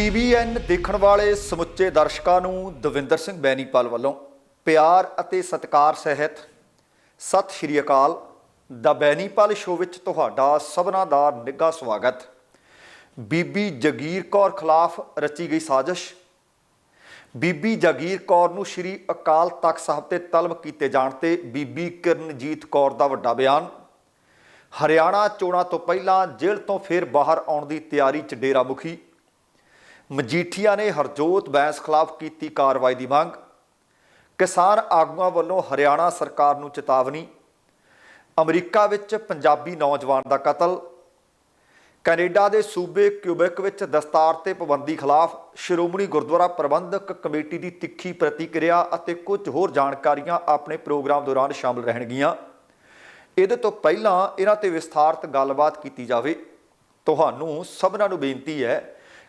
TVN ਦੇਖਣ ਵਾਲੇ ਸਮੁੱਚੇ ਦਰਸ਼ਕਾਂ ਨੂੰ ਦਵਿੰਦਰ ਸਿੰਘ ਬੈਨੀਪਾਲ ਵੱਲੋਂ ਪਿਆਰ ਅਤੇ ਸਤਿਕਾਰ ਸਹਿਤ ਸਤਿ ਸ਼੍ਰੀ ਅਕਾਲ। ਦਾ ਬੈਨੀਪਾਲ ਸ਼ੋਅ ਵਿੱਚ ਤੁਹਾਡਾ ਸਭਨਾਂ ਦਾ ਨਿੱਘਾ ਸਵਾਗਤ। ਬੀਬੀ ਜਗੀਰ ਕੌਰ ਖਿਲਾਫ ਰਚੀ ਗਈ ਸਾਜ਼ਿਸ਼। ਬੀਬੀ ਜਗੀਰ ਕੌਰ ਨੂੰ ਸ਼੍ਰੀ ਅਕਾਲ ਤਖਤ ਸਾਹਿਬ ਤੇ ਤਲਬ ਕੀਤੇ ਜਾਣ ਤੇ ਬੀਬੀ ਕਿਰਨਜੀਤ ਕੌਰ ਦਾ ਵੱਡਾ ਬਿਆਨ। ਹਰਿਆਣਾ ਚੋਣਾਂ ਤੋਂ ਪਹਿਲਾਂ ਜੇਲ੍ਹ ਤੋਂ ਫੇਰ ਬਾਹਰ ਆਉਣ ਦੀ ਤਿਆਰੀ 'ਚ ਡੇਰਾ ਮੁਖੀ ਮਜੀਠੀਆ ਨੇ ਹਰਜੋਤ ਬੈਂਸ ਖਿਲਾਫ ਕੀਤੀ ਕਾਰਵਾਈ ਦੀ ਮੰਗ। ਕਿਸਾਨ ਆਗੂਆਂ ਵੱਲੋਂ ਹਰਿਆਣਾ ਸਰਕਾਰ ਨੂੰ ਚੇਤਾਵਨੀ। ਅਮਰੀਕਾ ਵਿੱਚ ਪੰਜਾਬੀ ਨੌਜਵਾਨ ਦਾ ਕਤਲ। ਕੈਨੇਡਾ ਦੇ ਸੂਬੇ ਕਿਊਬਿਕ ਵਿੱਚ ਦਸਤਾਰ ਤੇ ਪਾਬੰਦੀ ਖਿਲਾਫ ਸ਼੍ਰੋਮਣੀ ਗੁਰਦੁਆਰਾ ਪ੍ਰਬੰਧਕ ਕਮੇਟੀ ਦੀ ਤਿੱਖੀ ਪ੍ਰਤੀਕਿਰਿਆ ਅਤੇ ਕੁਝ ਹੋਰ ਜਾਣਕਾਰੀਆਂ ਆਪਣੇ ਪ੍ਰੋਗਰਾਮ ਦੌਰਾਨ ਸ਼ਾਮਲ ਰਹਿਣਗੀਆਂ। ਇਹਦੇ ਤੋਂ ਪਹਿਲਾਂ ਇਹਨਾਂ ਤੇ ਵਿਸਥਾਰਤ ਗੱਲਬਾਤ ਕੀਤੀ ਜਾਵੇ। ਤੁਹਾਨੂੰ ਸਭਨਾਂ ਨੂੰ ਬੇਨਤੀ ਹੈ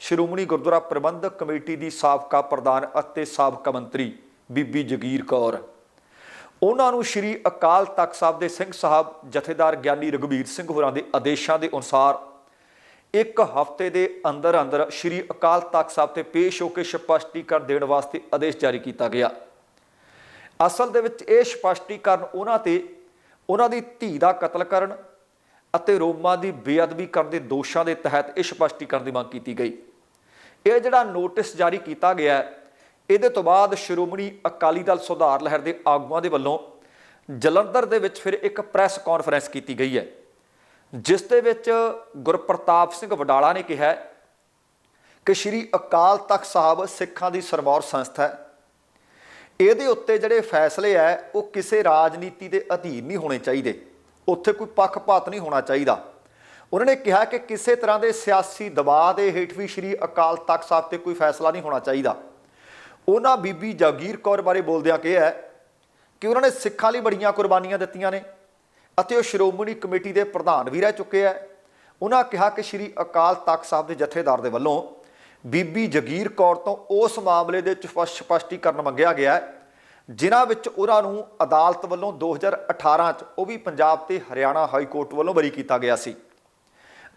ਸ਼੍ਰੋਮਣੀ ਗੁਰਦੁਆਰਾ ਪ੍ਰਬੰਧਕ ਕਮੇਟੀ ਦੀ ਸਾਬਕਾ ਪ੍ਰਧਾਨ ਅਤੇ ਸਾਬਕਾ ਮੰਤਰੀ ਬੀਬੀ ਜਗੀਰ ਕੌਰ। ਉਹਨਾਂ ਨੂੰ ਸ਼੍ਰੀ ਅਕਾਲ ਤਖਤ ਸਾਹਿਬ ਦੇ ਸਿੰਘ ਸਾਹਿਬ ਜਥੇਦਾਰ ਗਿਆਨੀ ਰਘਬੀਰ ਸਿੰਘ ਹੋਰਾਂ ਦੇ ਆਦੇਸ਼ਾਂ ਦੇ ਅਨੁਸਾਰ ਇੱਕ ਹਫ਼ਤੇ ਦੇ ਅੰਦਰ ਅੰਦਰ ਸ਼੍ਰੀ ਅਕਾਲ ਤਖਤ ਸਾਹਿਬ ਤੇ ਪੇਸ਼ ਹੋ ਕੇ ਸਪਸ਼ਟੀਕਰਨ ਦੇਣ ਵਾਸਤੇ ਆਦੇਸ਼ ਜਾਰੀ ਕੀਤਾ ਗਿਆ। ਅਸਲ ਦੇ ਵਿੱਚ ਇਹ ਸਪਸ਼ਟੀਕਰਨ ਉਹਨਾਂ ਤੇ ਉਹਨਾਂ ਦੀ ਧੀ ਦਾ ਕਤਲ ਕਰਨ ਅਤੇ ਰੋਮਾ ਦੀ ਬੇਅਦਬੀ ਕਰਨ ਦੇ ਦੋਸ਼ਾਂ ਦੇ ਤਹਿਤ ਇਹ ਸਪਸ਼ਟੀਕਰਨ ਦੀ ਮੰਗ ਕੀਤੀ ਗਈ। ਇਹ ਜਿਹੜਾ ਨੋਟਿਸ ਜਾਰੀ ਕੀਤਾ ਗਿਆ ਇਹਦੇ ਤੋਂ ਬਾਅਦ ਸ਼੍ਰੋਮਣੀ ਅਕਾਲੀ ਦਲ ਸੁਧਾਰ ਲਹਿਰ ਦੇ ਆਗੂਆਂ ਦੇ ਵੱਲੋਂ ਜਲੰਧਰ ਦੇ ਵਿੱਚ ਫਿਰ ਇੱਕ ਪ੍ਰੈਸ ਕਾਨਫਰੰਸ ਕੀਤੀ ਗਈ ਹੈ, ਜਿਸ ਦੇ ਵਿੱਚ ਗੁਰਪ੍ਰਤਾਪ ਸਿੰਘ ਵਡਾਲਾ ਨੇ ਕਿਹਾ ਕਿ ਸ਼੍ਰੀ ਅਕਾਲ ਤਖਤ ਸਾਹਿਬ ਸਿੱਖਾਂ ਦੀ ਸਰਮੌਰ ਸੰਸਥਾ ਹੈ। ਇਹਦੇ ਉੱਤੇ ਜਿਹੜੇ ਫੈਸਲੇ ਹੈ, ਉਹ ਕਿਸੇ ਰਾਜਨੀਤੀ ਦੇ ਅਧੀਨ ਨਹੀਂ ਹੋਣੇ ਚਾਹੀਦੇ। ਉੱਥੇ ਕੋਈ ਪੱਖਪਾਤ ਨਹੀਂ ਹੋਣਾ ਚਾਹੀਦਾ। ਉਹਨਾਂ ਨੇ ਕਿਹਾ ਕਿ ਕਿਸੇ ਤਰ੍ਹਾਂ ਦੇ ਸਿਆਸੀ ਦਬਾਅ ਦੇ ਹੇਠ ਵੀ ਸ਼੍ਰੀ ਅਕਾਲ ਤਖਤ ਸਾਹਿਬ ਤੇ ਕੋਈ ਫੈਸਲਾ ਨਹੀਂ ਹੋਣਾ ਚਾਹੀਦਾ। ਉਹਨਾਂ ਬੀਬੀ ਜਾਗੀਰ ਕੌਰ ਬਾਰੇ ਬੋਲਦਿਆਂ ਕਿਹਾ ਕਿ ਉਹਨਾਂ ਨੇ ਸਿੱਖਾਂ ਲਈ ਬੜੀਆਂ ਕੁਰਬਾਨੀਆਂ ਦਿੱਤੀਆਂ ਨੇ ਅਤੇ ਉਹ ਸ਼੍ਰੋਮਣੀ ਕਮੇਟੀ ਦੇ ਪ੍ਰਧਾਨ ਵੀ ਰਹਿ ਚੁੱਕੇ ਆ ਉਹਨਾਂ ਕਿਹਾ ਕਿ ਸ਼੍ਰੀ ਅਕਾਲ ਤਖਤ ਸਾਹਿਬ ਦੇ ਜਥੇਦਾਰ ਦੇ ਵੱਲੋਂ ਬੀਬੀ ਜਗੀਰ ਕੌਰ ਤੋਂ ਉਸ ਮਾਮਲੇ ਦੇ ਵਿੱਚ ਸਪਸ਼- ਸਪਸ਼ਟੀਕਰਨ ਮੰਗਿਆ ਗਿਆ ਜਿਨ੍ਹਾਂ ਵਿੱਚ ਉਹਨਾਂ ਨੂੰ ਅਦਾਲਤ ਵੱਲੋਂ 2018 ਚ ਉਹ ਵੀ ਪੰਜਾਬ ਤੇ ਹਰਿਆਣਾ ਹਾਈ ਕੋਰਟ ਵੱਲੋਂ ਬਰੀ ਕੀਤਾ ਗਿਆ ਸੀ।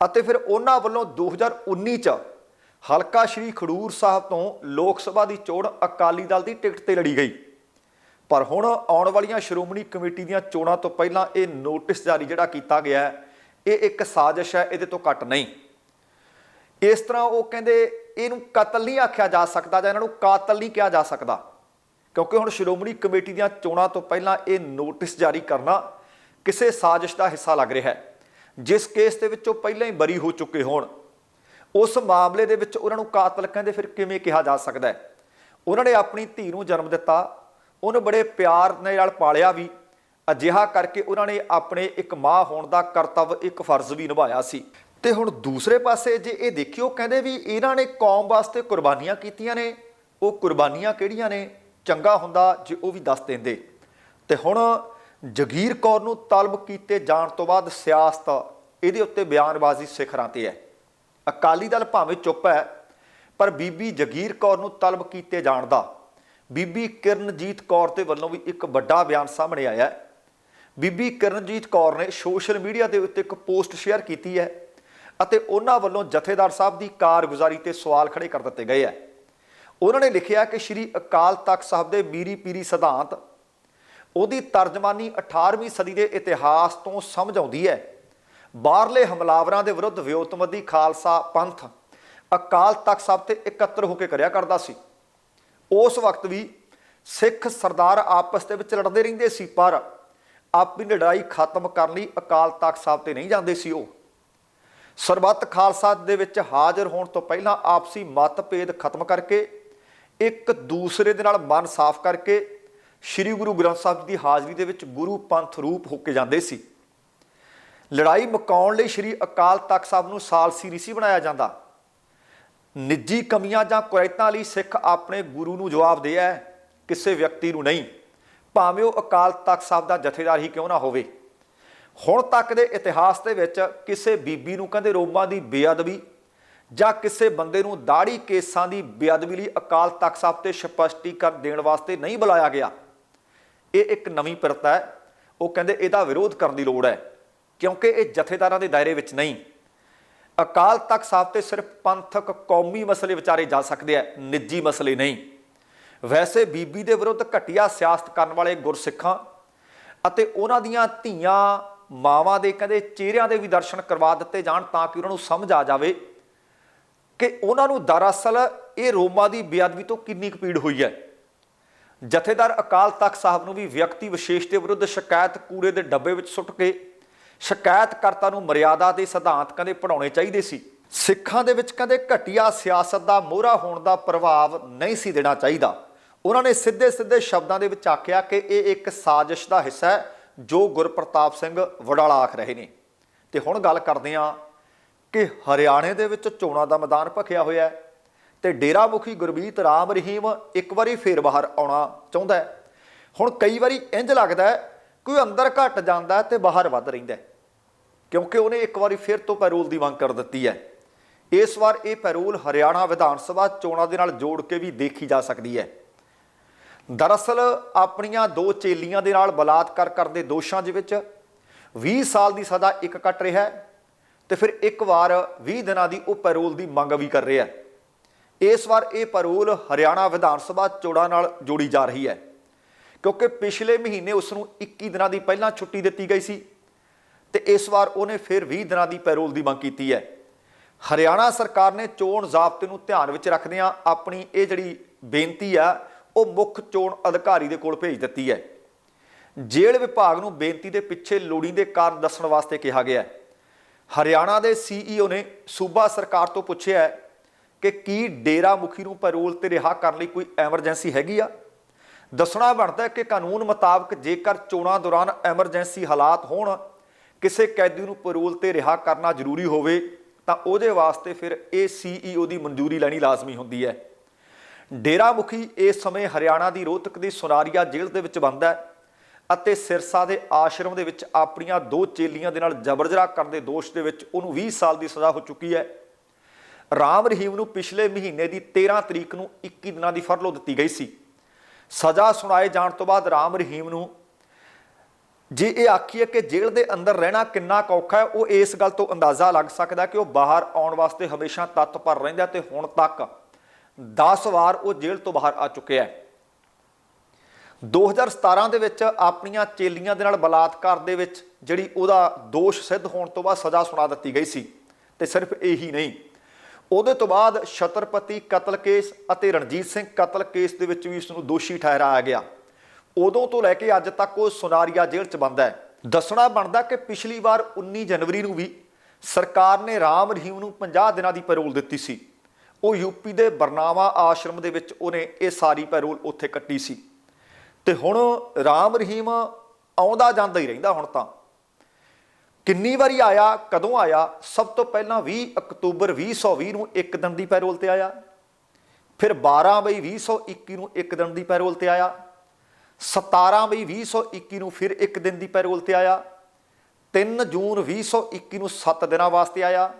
ਅਤੇ ਫਿਰ ਉਹਨਾਂ ਵੱਲੋਂ 2019 ਚ ਹਲਕਾ ਸ਼੍ਰੀ ਖਡੂਰ ਸਾਹਿਬ ਤੋਂ ਲੋਕ ਸਭਾ ਦੀ ਚੋਣ ਅਕਾਲੀ ਦਲ ਦੀ ਟਿਕਟ ਤੇ ਲੜੀ ਗਈ। ਪਰ ਹੁਣ ਆਉਣ ਵਾਲੀਆਂ ਸ਼੍ਰੋਮਣੀ ਕਮੇਟੀ ਦੀਆਂ ਚੋਣਾਂ ਤੋਂ ਪਹਿਲਾਂ ਇਹ ਨੋਟਿਸ ਜਾਰੀ ਜਿਹੜਾ ਕੀਤਾ ਗਿਆ ਇਹ ਇੱਕ ਸਾਜ਼ਿਸ਼ ਹੈ, ਇਹਦੇ ਤੋਂ ਘੱਟ ਨਹੀਂ। ਇਸ ਤਰ੍ਹਾਂ ਉਹ ਕਹਿੰਦੇ ਇਹਨੂੰ ਕਤਲ ਨਹੀਂ ਆਖਿਆ ਜਾ ਸਕਦਾ ਜਾਂ ਇਹਨਾਂ ਨੂੰ ਕਾਤਲ ਨਹੀਂ ਕਿਹਾ ਜਾ ਸਕਦਾ। ਕਿਉਂਕਿ ਹੁਣ ਸ਼੍ਰੋਮਣੀ ਕਮੇਟੀ ਦੀਆਂ ਚੋਣਾਂ ਤੋਂ ਪਹਿਲਾਂ ਇਹ ਨੋਟਿਸ ਜਾਰੀ ਕਰਨਾ ਕਿਸੇ ਸਾਜ਼ਿਸ਼ ਦਾ ਹਿੱਸਾ ਲੱਗ ਰਿਹਾ ਹੈ। ਜਿਸ ਕੇਸ ਦੇ ਵਿੱਚ ਉਹ ਪਹਿਲਾਂ ਹੀ ਬਰੀ ਹੋ ਚੁੱਕੇ ਹੋਣ, ਉਸ ਮਾਮਲੇ ਦੇ ਵਿੱਚ ਉਹਨਾਂ ਨੂੰ ਕਾਤਲ ਕਹਿੰਦੇ ਫਿਰ ਕਿਵੇਂ ਕਿਹਾ ਜਾ ਸਕਦਾ ਹੈ? ਉਹਨਾਂ ਨੇ ਆਪਣੀ ਧੀ ਨੂੰ ਜਨਮ ਦਿੱਤਾ, ਉਹਨੂੰ ਬੜੇ ਪਿਆਰ ਦੇ ਨਾਲ ਪਾਲਿਆ ਵੀ, ਅਜਿਹਾ ਕਰਕੇ ਉਹਨਾਂ ਨੇ ਆਪਣੇ ਇੱਕ ਮਾਂ ਹੋਣ ਦਾ ਕਰਤੱਵ, ਇੱਕ ਫਰਜ਼ ਵੀ ਨਿਭਾਇਆ ਸੀ। ਤੇ ਹੁਣ ਦੂਸਰੇ ਪਾਸੇ ਜੇ ਇਹ ਦੇਖਿਓ, ਕਹਿੰਦੇ ਵੀ ਇਹਨਾਂ ਨੇ ਕੌਮ ਵਾਸਤੇ ਕੁਰਬਾਨੀਆਂ ਕੀਤੀਆਂ ਨੇ, ਉਹ ਕੁਰਬਾਨੀਆਂ ਕਿਹੜੀਆਂ ਨੇ? ਚੰਗਾ ਹੁੰਦਾ ਜੇ ਉਹ ਵੀ ਦੱਸ ਦਿੰਦੇ। ਤੇ ਹੁਣ ਜਗੀਰ ਕੌਰ ਨੂੰ ਤਲਬ ਕੀਤੇ ਜਾਣ ਤੋਂ ਬਾਅਦ ਸਿਆਸਤ ਇਹਦੇ ਉੱਤੇ ਬਿਆਨਬਾਜ਼ੀ ਸਿਖਰਾਂ ਤੇ ਹੈ। ਅਕਾਲੀ ਦਲ ਭਾਵੇਂ ਚੁੱਪ ਹੈ, ਪਰ ਬੀਬੀ ਜਗੀਰ ਕੌਰ ਨੂੰ ਤਲਬ ਕੀਤੇ ਜਾਣ ਦਾ, ਬੀਬੀ ਕਿਰਨਜੀਤ ਕੌਰ ਦੇ ਵੱਲੋਂ ਵੀ ਇੱਕ ਵੱਡਾ ਬਿਆਨ ਸਾਹਮਣੇ ਆਇਆ ਹੈ। ਬੀਬੀ ਕਿਰਨਜੀਤ ਕੌਰ ਨੇ ਸੋਸ਼ਲ ਮੀਡੀਆ ਦੇ ਉੱਤੇ ਇੱਕ ਪੋਸਟ ਸ਼ੇਅਰ ਕੀਤੀ ਹੈ ਅਤੇ ਉਹਨਾਂ ਵੱਲੋਂ ਜਥੇਦਾਰ ਸਾਹਿਬ ਦੀ ਕਾਰਗੁਜ਼ਾਰੀ ਤੇ ਸਵਾਲ ਖੜੇ ਕਰ ਦਿੱਤੇ ਗਏ ਹੈ। ਉਹਨਾਂ ਨੇ ਲਿਖਿਆ ਕਿ ਸ਼੍ਰੀ ਅਕਾਲ ਤਖਤ ਸਾਹਿਬ ਦੇ ਮੀਰੀ ਪੀਰੀ ਸਿਧਾਂਤ ਉਹਦੀ ਤਰਜਮਾਨੀ 18ਵੀਂ ਸਦੀ ਦੇ ਇਤਿਹਾਸ ਤੋਂ ਸਮਝ ਆਉਂਦੀ ਹੈ। ਬਾਹਰਲੇ ਹਮਲਾਵਰਾਂ ਦੇ ਵਿਰੁੱਧ ਵਿਉਤਮਦੀ ਖਾਲਸਾ ਪੰਥ ਅਕਾਲ ਤਖਤ ਸਾਹਿਬ ਤੇ ਇਕੱਤਰ ਹੋ ਕੇ ਕਰਿਆ ਕਰਦਾ ਸੀ। ਉਸ ਵਕਤ ਵੀ ਸਿੱਖ ਸਰਦਾਰ ਆਪਸ ਦੇ ਵਿੱਚ ਲੜਦੇ ਰਹਿੰਦੇ ਸੀ, ਪਰ ਆਪਣੀ ਲੜਾਈ ਖਤਮ ਕਰਨ ਲਈ ਅਕਾਲ ਤਖਤ ਸਾਹਿਬ ਤੇ ਨਹੀਂ ਜਾਂਦੇ ਸੀ ਉਹ। ਸਰਬੱਤ ਖਾਲਸਾ ਦੇ ਵਿੱਚ ਹਾਜ਼ਰ ਹੋਣ ਤੋਂ ਪਹਿਲਾਂ ਆਪਸੀ ਮਤਭੇਦ ਖਤਮ ਕਰਕੇ, ਇੱਕ ਦੂਸਰੇ ਦੇ ਨਾਲ ਮਨ ਸਾਫ਼ ਕਰਕੇ, ਸ੍ਰੀ ਗੁਰੂ ਗ੍ਰੰਥ ਸਾਹਿਬ ਜੀ ਦੀ ਹਾਜ਼ਰੀ ਦੇ ਵਿੱਚ ਗੁਰੂ ਪੰਥ ਰੂਪ ਹੋ ਕੇ ਜਾਂਦੇ ਸੀ। ਲੜਾਈ ਮੁਕਾਉਣ ਲਈ ਸ੍ਰੀ ਅਕਾਲ ਤਖਤ ਸਾਹਿਬ ਨੂੰ ਸਾਲਸੀ ਨਹੀਂ ਸੀ ਬਣਾਇਆ ਜਾਂਦਾ। ਨਿੱਜੀ ਕਮੀਆਂ ਜਾਂ ਕੁਰੈਤਾਂ ਲਈ ਸਿੱਖ ਆਪਣੇ ਗੁਰੂ ਨੂੰ ਜਵਾਬ ਦੇ ਹੈ, ਕਿਸੇ ਵਿਅਕਤੀ ਨੂੰ ਨਹੀਂ। ਭਾਵੇਂ ਉਹ ਅਕਾਲ ਤਖਤ ਸਾਹਿਬ ਦਾ ਜਥੇਦਾਰ ਹੀ ਕਿਉਂ ਨਾ ਹੋਵੇ। ਹੁਣ ਤੱਕ ਦੇ ਇਤਿਹਾਸ ਦੇ ਵਿੱਚ ਕਿਸੇ ਬੀਬੀ ਨੂੰ ਕਹਿੰਦੇ ਰੋਮਾਂ ਦੀ ਬੇਅਦਬੀ ਜਾਂ ਕਿਸੇ ਬੰਦੇ ਨੂੰ ਦਾੜੀ ਕੇਸਾਂ ਦੀ ਬੇਅਦਬੀ ਲਈ ਅਕਾਲ ਤਖਤ ਸਾਹਿਬ ਤੇ ਸਪਸ਼ਟੀਕਰਨ ਦੇਣ ਵਾਸਤੇ ਨਹੀਂ ਬੁਲਾਇਆ ਗਿਆ। ਇਹ ਇੱਕ ਨਵੀਂ ਪ੍ਰਥਾ ਹੈ। ਉਹ ਕਹਿੰਦੇ ਇਹਦਾ ਵਿਰੋਧ ਕਰਨ ਦੀ ਲੋੜ ਹੈ। ਕਿਉਂਕਿ ਇਹ ਜਥੇਦਾਰਾਂ ਦੇ ਦਾਇਰੇ ਵਿੱਚ ਨਹੀਂ। ਅਕਾਲ ਤਖਤ ਸਾਹਿਬ ਤੇ ਸਿਰਫ ਪੰਥਕ ਕੌਮੀ ਮਸਲੇ ਵਿਚਾਰੇ ਜਾ ਸਕਦੇ ਆ, ਨਿੱਜੀ ਮਸਲੇ ਨਹੀਂ। ਵੈਸੇ ਬੀਬੀ ਦੇ ਵਿਰੁੱਧ ਘਟੀਆ ਸਿਆਸਤ ਕਰਨ ਵਾਲੇ ਗੁਰਸਿੱਖਾਂ ਅਤੇ ਉਹਨਾਂ ਦੀਆਂ ਧੀਆਂ, ਮਾਵਾਂ ਦੇ ਕਹਿੰਦੇ ਚਿਹਰਿਆਂ ਦੇ ਵੀ ਦਰਸ਼ਨ ਕਰਵਾ ਦਿੱਤੇ ਜਾਣ ਤਾਂ ਕਿ ਉਹਨਾਂ ਨੂੰ ਸਮਝ ਆ ਜਾਵੇ ਕਿ ਉਹਨਾਂ ਨੂੰ ਦਰਅਸਲ ਇਹ ਰੋਮਾ ਦੀ ਬੇਅਦਬੀ ਤੋਂ ਕਿੰਨੀ ਕੁ ਪੀੜ ਹੋਈ ਹੈ। ਜਥੇਦਾਰ ਅਕਾਲ ਤਖਤ ਸਾਹਿਬ ਨੂੰ ਵੀ ਵਿਅਕਤੀ ਵਿਸ਼ੇਸ਼ ਦੇ ਵਿਰੁੱਧ ਸ਼ਿਕਾਇਤ ਕੂੜੇ ਦੇ ਡੱਬੇ ਵਿੱਚ ਸੁੱਟ ਕੇ ਸ਼ਿਕਾਇਤਕਰਤਾ ਨੂੰ ਮਰਿਆਦਾ ਦੇ ਸਿਧਾਂਤ ਕਹਿੰਦੇ ਪੜਾਉਣੇ ਚਾਹੀਦੇ ਸੀ। ਸਿੱਖਾਂ ਦੇ ਵਿੱਚ ਕਹਿੰਦੇ ਘਟੀਆ ਸਿਆਸਤ ਦਾ ਮੋਹਰਾ ਹੋਣ ਦਾ ਪ੍ਰਭਾਵ ਨਹੀਂ ਸੀ ਦੇਣਾ ਚਾਹੀਦਾ। ਉਹਨਾਂ ਨੇ ਸਿੱਧੇ ਸਿੱਧੇ ਸ਼ਬਦਾਂ ਦੇ ਵਿੱਚ ਆਖਿਆ ਕਿ ਇਹ ਇੱਕ ਸਾਜ਼ਿਸ਼ ਦਾ ਹਿੱਸਾ ਹੈ, ਜੋ ਗੁਰਪ੍ਰਤਾਪ ਸਿੰਘ ਵਡਾਲਾ ਆਖ ਰਹੇ ਨੇ। ਤੇ ਹੁਣ ਗੱਲ ਕਰਦੇ ਹਾਂ ਕਿ ਹਰਿਆਣੇ ਦੇ ਵਿੱਚ ਚੋਣਾਂ ਦਾ ਮੈਦਾਨ ਭਖਿਆ ਹੋਇਆ ਹੈ ਤੇ ਡੇਰਾ ਮੁਖੀ ਗੁਰਬੀਤ ਰਾਮ ਰਹੀਮ ਇੱਕ ਵਾਰੀ ਫੇਰ ਬਾਹਰ ਆਉਣਾ ਚਾਹੁੰਦਾ ਹੈ। ਹੁਣ ਕਈ ਵਾਰੀ ਇੰਜ ਲੱਗਦਾ ਹੈ, ਕੋਈ ਅੰਦਰ ਘਟ ਜਾਂਦਾ ਹੈ ਤੇ ਬਾਹਰ ਵੱਧ ਰਹਿੰਦਾ ਹੈ। ਕਿਉਂਕਿ ਉਹਨੇ ਇੱਕ ਵਾਰੀ ਫਿਰ ਤੋਂ ਪੈਰੋਲ ਦੀ ਮੰਗ ਕਰ ਦਿੱਤੀ ਹੈ। ਇਸ ਵਾਰ ਇਹ ਪੈਰੋਲ ਹਰਿਆਣਾ ਵਿਧਾਨ ਸਭਾ ਚੋਣਾਂ ਦੇ ਨਾਲ ਜੋੜ ਕੇ ਵੀ ਦੇਖੀ ਜਾ ਸਕਦੀ ਹੈ। ਦਰਅਸਲ ਆਪਣੀਆਂ ਦੋ ਚੇਲੀਆਂ ਦੇ ਨਾਲ ਬਲਾਤਕਾਰ ਕਰਨ ਦੇ ਦੋਸ਼ਾਂ ਦੇ ਵਿੱਚ 20 ਸਾਲ ਦੀ ਸਜ਼ਾ ਇੱਕ ਕੱਟ ਰਿਹਾ ਹੈ ਤੇ ਫਿਰ ਇੱਕ ਵਾਰ 20 ਦਿਨਾਂ ਦੀ ਉਹ ਪੈਰੋਲ ਦੀ ਮੰਗ ਵੀ ਕਰ ਰਿਹਾ ਹੈ। ਇਸ ਵਾਰ ਇਹ ਪੈਰੋਲ ਹਰਿਆਣਾ ਵਿਧਾਨ ਸਭਾ ਚੋਣਾਂ ਨਾਲ ਜੋੜੀ ਜਾ ਰਹੀ ਹੈ। ਕਿਉਂਕਿ ਪਿਛਲੇ ਮਹੀਨੇ ਉਸ ਨੂੰ 21 ਦਿਨਾਂ ਦੀ ਪਹਿਲਾਂ ਛੁੱਟੀ ਦਿੱਤੀ ਗਈ ਸੀ। ਤੇ ਇਸ ਵਾਰ ਉਹਨੇ ਫਿਰ 20 ਦਿਨਾਂ ਦੀ ਪੈਰੋਲ ਦੀ ਮੰਗ ਕੀਤੀ ਹੈ। ਹਰਿਆਣਾ ਸਰਕਾਰ ਨੇ ਚੋਣ ਜ਼ਾਬਤੇ ਨੂੰ ਧਿਆਨ ਵਿੱਚ ਰੱਖਦਿਆਂ ਆਪਣੀ ਇਹ ਜਿਹੜੀ ਬੇਨਤੀ ਆ, ਉਹ ਮੁੱਖ ਚੋਣ ਅਧਿਕਾਰੀ ਦੇ ਕੋਲ ਭੇਜ ਦਿੱਤੀ ਹੈ। ਜੇਲ੍ਹ ਵਿਭਾਗ ਨੂੰ ਬੇਨਤੀ ਦੇ ਪਿੱਛੇ ਲੋੜੀਂਦੇ ਕਾਰਨ ਦੱਸਣ ਵਾਸਤੇ ਕਿਹਾ ਗਿਆ ਹੈ। ਹਰਿਆਣਾ ਦੇ ਸੀਈਓ ਨੇ ਸੂਬਾ ਸਰਕਾਰ ਤੋਂ ਪੁੱਛਿਆ ਕਿ ਕੀ ਡੇਰਾ ਮੁਖੀ ਨੂੰ ਪੈਰੋਲ ਤੇ ਰਿਹਾ ਕਰਨ ਲਈ ਕੋਈ ਐਮਰਜੈਂਸੀ ਹੈਗੀ ਆ? ਦੱਸਣਾ ਬਣਦਾ ਹੈ ਕਿ ਕਾਨੂੰਨ ਮੁਤਾਬਕ ਜੇਕਰ ਚੋਣਾਂ ਦੌਰਾਨ ਐਮਰਜੈਂਸੀ ਹਾਲਾਤ ਹੋਣ ਕਿਸੇ ਕੈਦੀ ਨੂੰ ਪੈਰੋਲ ਤੇ ਰਿਹਾ ਕਰਨਾ ਜ਼ਰੂਰੀ ਹੋਵੇ, ਤਾਂ ਉਹਦੇ ਵਾਸਤੇ ਫਿਰ ਇਹ ਸੀਈਓ ਦੀ ਮਨਜ਼ੂਰੀ ਲੈਣੀ ਲਾਜ਼ਮੀ ਹੁੰਦੀ ਹੈ। ਡੇਰਾ ਮੁਖੀ ਇਸ ਸਮੇਂ ਹਰਿਆਣਾ ਦੀ ਰੋਹਤਕ ਦੀ ਸੁਨਾਰੀਆ ਜੇਲ੍ਹ ਦੇ ਵਿੱਚ ਬੰਦ ਹੈ ਅਤੇ ਸਿਰਸਾ ਦੇ ਆਸ਼ਰਮ ਦੇ ਵਿੱਚ ਆਪਣੀਆਂ ਦੋ ਚੇਲੀਆਂ ਦੇ ਨਾਲ ਜਬਰ ਜ਼ਬਰਜਰਾ ਕਰਨ ਦੇ ਦੋਸ਼ ਦੇ ਵਿੱਚ ਉਹਨੂੰ 20 ਸਾਲ ਦੀ ਸਜ਼ਾ ਹੋ ਚੁੱਕੀ ਹੈ। ਰਾਮ ਰਹੀਮ ਨੂੰ ਪਿਛਲੇ ਮਹੀਨੇ ਦੀ 13 ਤਰੀਕ ਨੂੰ 21 ਦਿਨਾਂ ਦੀ ਫਰਲੋ ਦਿੱਤੀ ਗਈ ਸੀ। ਸਜ਼ਾ ਸੁਣਾਏ ਜਾਣ ਤੋਂ ਬਾਅਦ ਰਾਮ ਰਹੀਮ ਨੂੰ ਜੇ ਇਹ ਆਖੀਏ ਕਿ ਜੇਲ੍ਹ ਦੇ ਅੰਦਰ ਰਹਿਣਾ ਕਿੰਨਾ ਔਖਾ ਹੈ, ਉਹ ਇਸ ਗੱਲ ਤੋਂ ਅੰਦਾਜ਼ਾ ਲੱਗ ਸਕਦਾ ਕਿ ਉਹ ਬਾਹਰ ਆਉਣ ਵਾਸਤੇ ਹਮੇਸ਼ਾ ਤਤਪਰ ਰਹਿੰਦਾ ਤੇ ਹੁਣ ਤੱਕ 10 ਵਾਰ ਉਹ ਜੇਲ੍ਹ ਤੋਂ ਬਾਹਰ ਆ ਚੁੱਕਿਆ ਹੈ। 2017 ਦੇ ਵਿੱਚ ਆਪਣੀਆਂ ਚੇਲੀਆਂ ਦੇ ਨਾਲ ਬਲਾਤਕਾਰ ਦੇ ਵਿੱਚ ਜਿਹੜੀ ਉਹਦਾ ਦੋਸ਼ ਸਿੱਧ ਹੋਣ ਤੋਂ ਬਾਅਦ ਸਜ਼ਾ ਸੁਣਾ ਦਿੱਤੀ ਗਈ ਸੀ ਤੇ ਸਿਰਫ ਇਹੀ ਨਹੀਂ, ਉਹਦੇ ਤੋਂ ਬਾਅਦ ਛਤਰਪਤੀ ਕਤਲ ਕੇਸ ਅਤੇ ਰਣਜੀਤ ਸਿੰਘ ਕਤਲ ਕੇਸ ਦੇ ਵਿੱਚ ਵੀ ਉਸ ਨੂੰ ਦੋਸ਼ੀ ਠਹਿਰਾਇਆ ਗਿਆ। ਉਦੋਂ ਤੋਂ ਲੈ ਕੇ ਅੱਜ ਤੱਕ ਉਹ ਸੁਨਾਰੀਆ ਜੇਲ੍ਹ 'ਚ ਬੰਦ ਹੈ। ਦੱਸਣਾ ਬਣਦਾ ਕਿ ਪਿਛਲੀ ਵਾਰ 19 ਜਨਵਰੀ ਨੂੰ ਵੀ ਸਰਕਾਰ ਨੇ ਰਾਮ ਰਹੀਮ ਨੂੰ 50 ਦਿਨਾਂ ਦੀ ਪੈਰੋਲ ਦਿੱਤੀ ਸੀ। ਉਹ ਯੂਪੀ ਦੇ ਬਰਨਾਵਾ ਆਸ਼ਰਮ ਦੇ ਵਿੱਚ ਉਹਨੇ ਇਹ ਸਾਰੀ ਪੈਰੋਲ ਉੱਥੇ ਕੱਟੀ ਸੀ। ਤੇ ਹੁਣ ਰਾਮ ਰਹੀਮ ਆਉਂਦਾ ਜਾਂਦਾ ਹੀ ਰਹਿੰਦਾ ਹੁਣ ਤਾਂ। ਕਿੰਨੀ ਵਾਰੀ ਆਇਆ, ਕਦੋਂ ਆਇਆ? ਸਭ ਤੋਂ ਪਹਿਲਾਂ 20 ਅਕਤੂਬਰ 2020 ਨੂੰ ਇੱਕ ਦਿਨ ਦੀ ਪੈਰੋਲ ਤੇ ਆਇਆ। ਫਿਰ 12 ਮਈ 2021 ਨੂੰ ਇੱਕ ਦਿਨ ਦੀ ਪੈਰੋਲ ਤੇ ਆਇਆ। 17 ਮਈ 2021 ਨੂੰ ਫਿਰ ਇੱਕ ਦਿਨ ਦੀ ਪੈਰੋਲ ਤੇ ਆਇਆ। 3 ਜੂਨ 2021 ਨੂੰ 7 ਦਿਨਾਂ ਵਾਸਤੇ ਆਇਆ।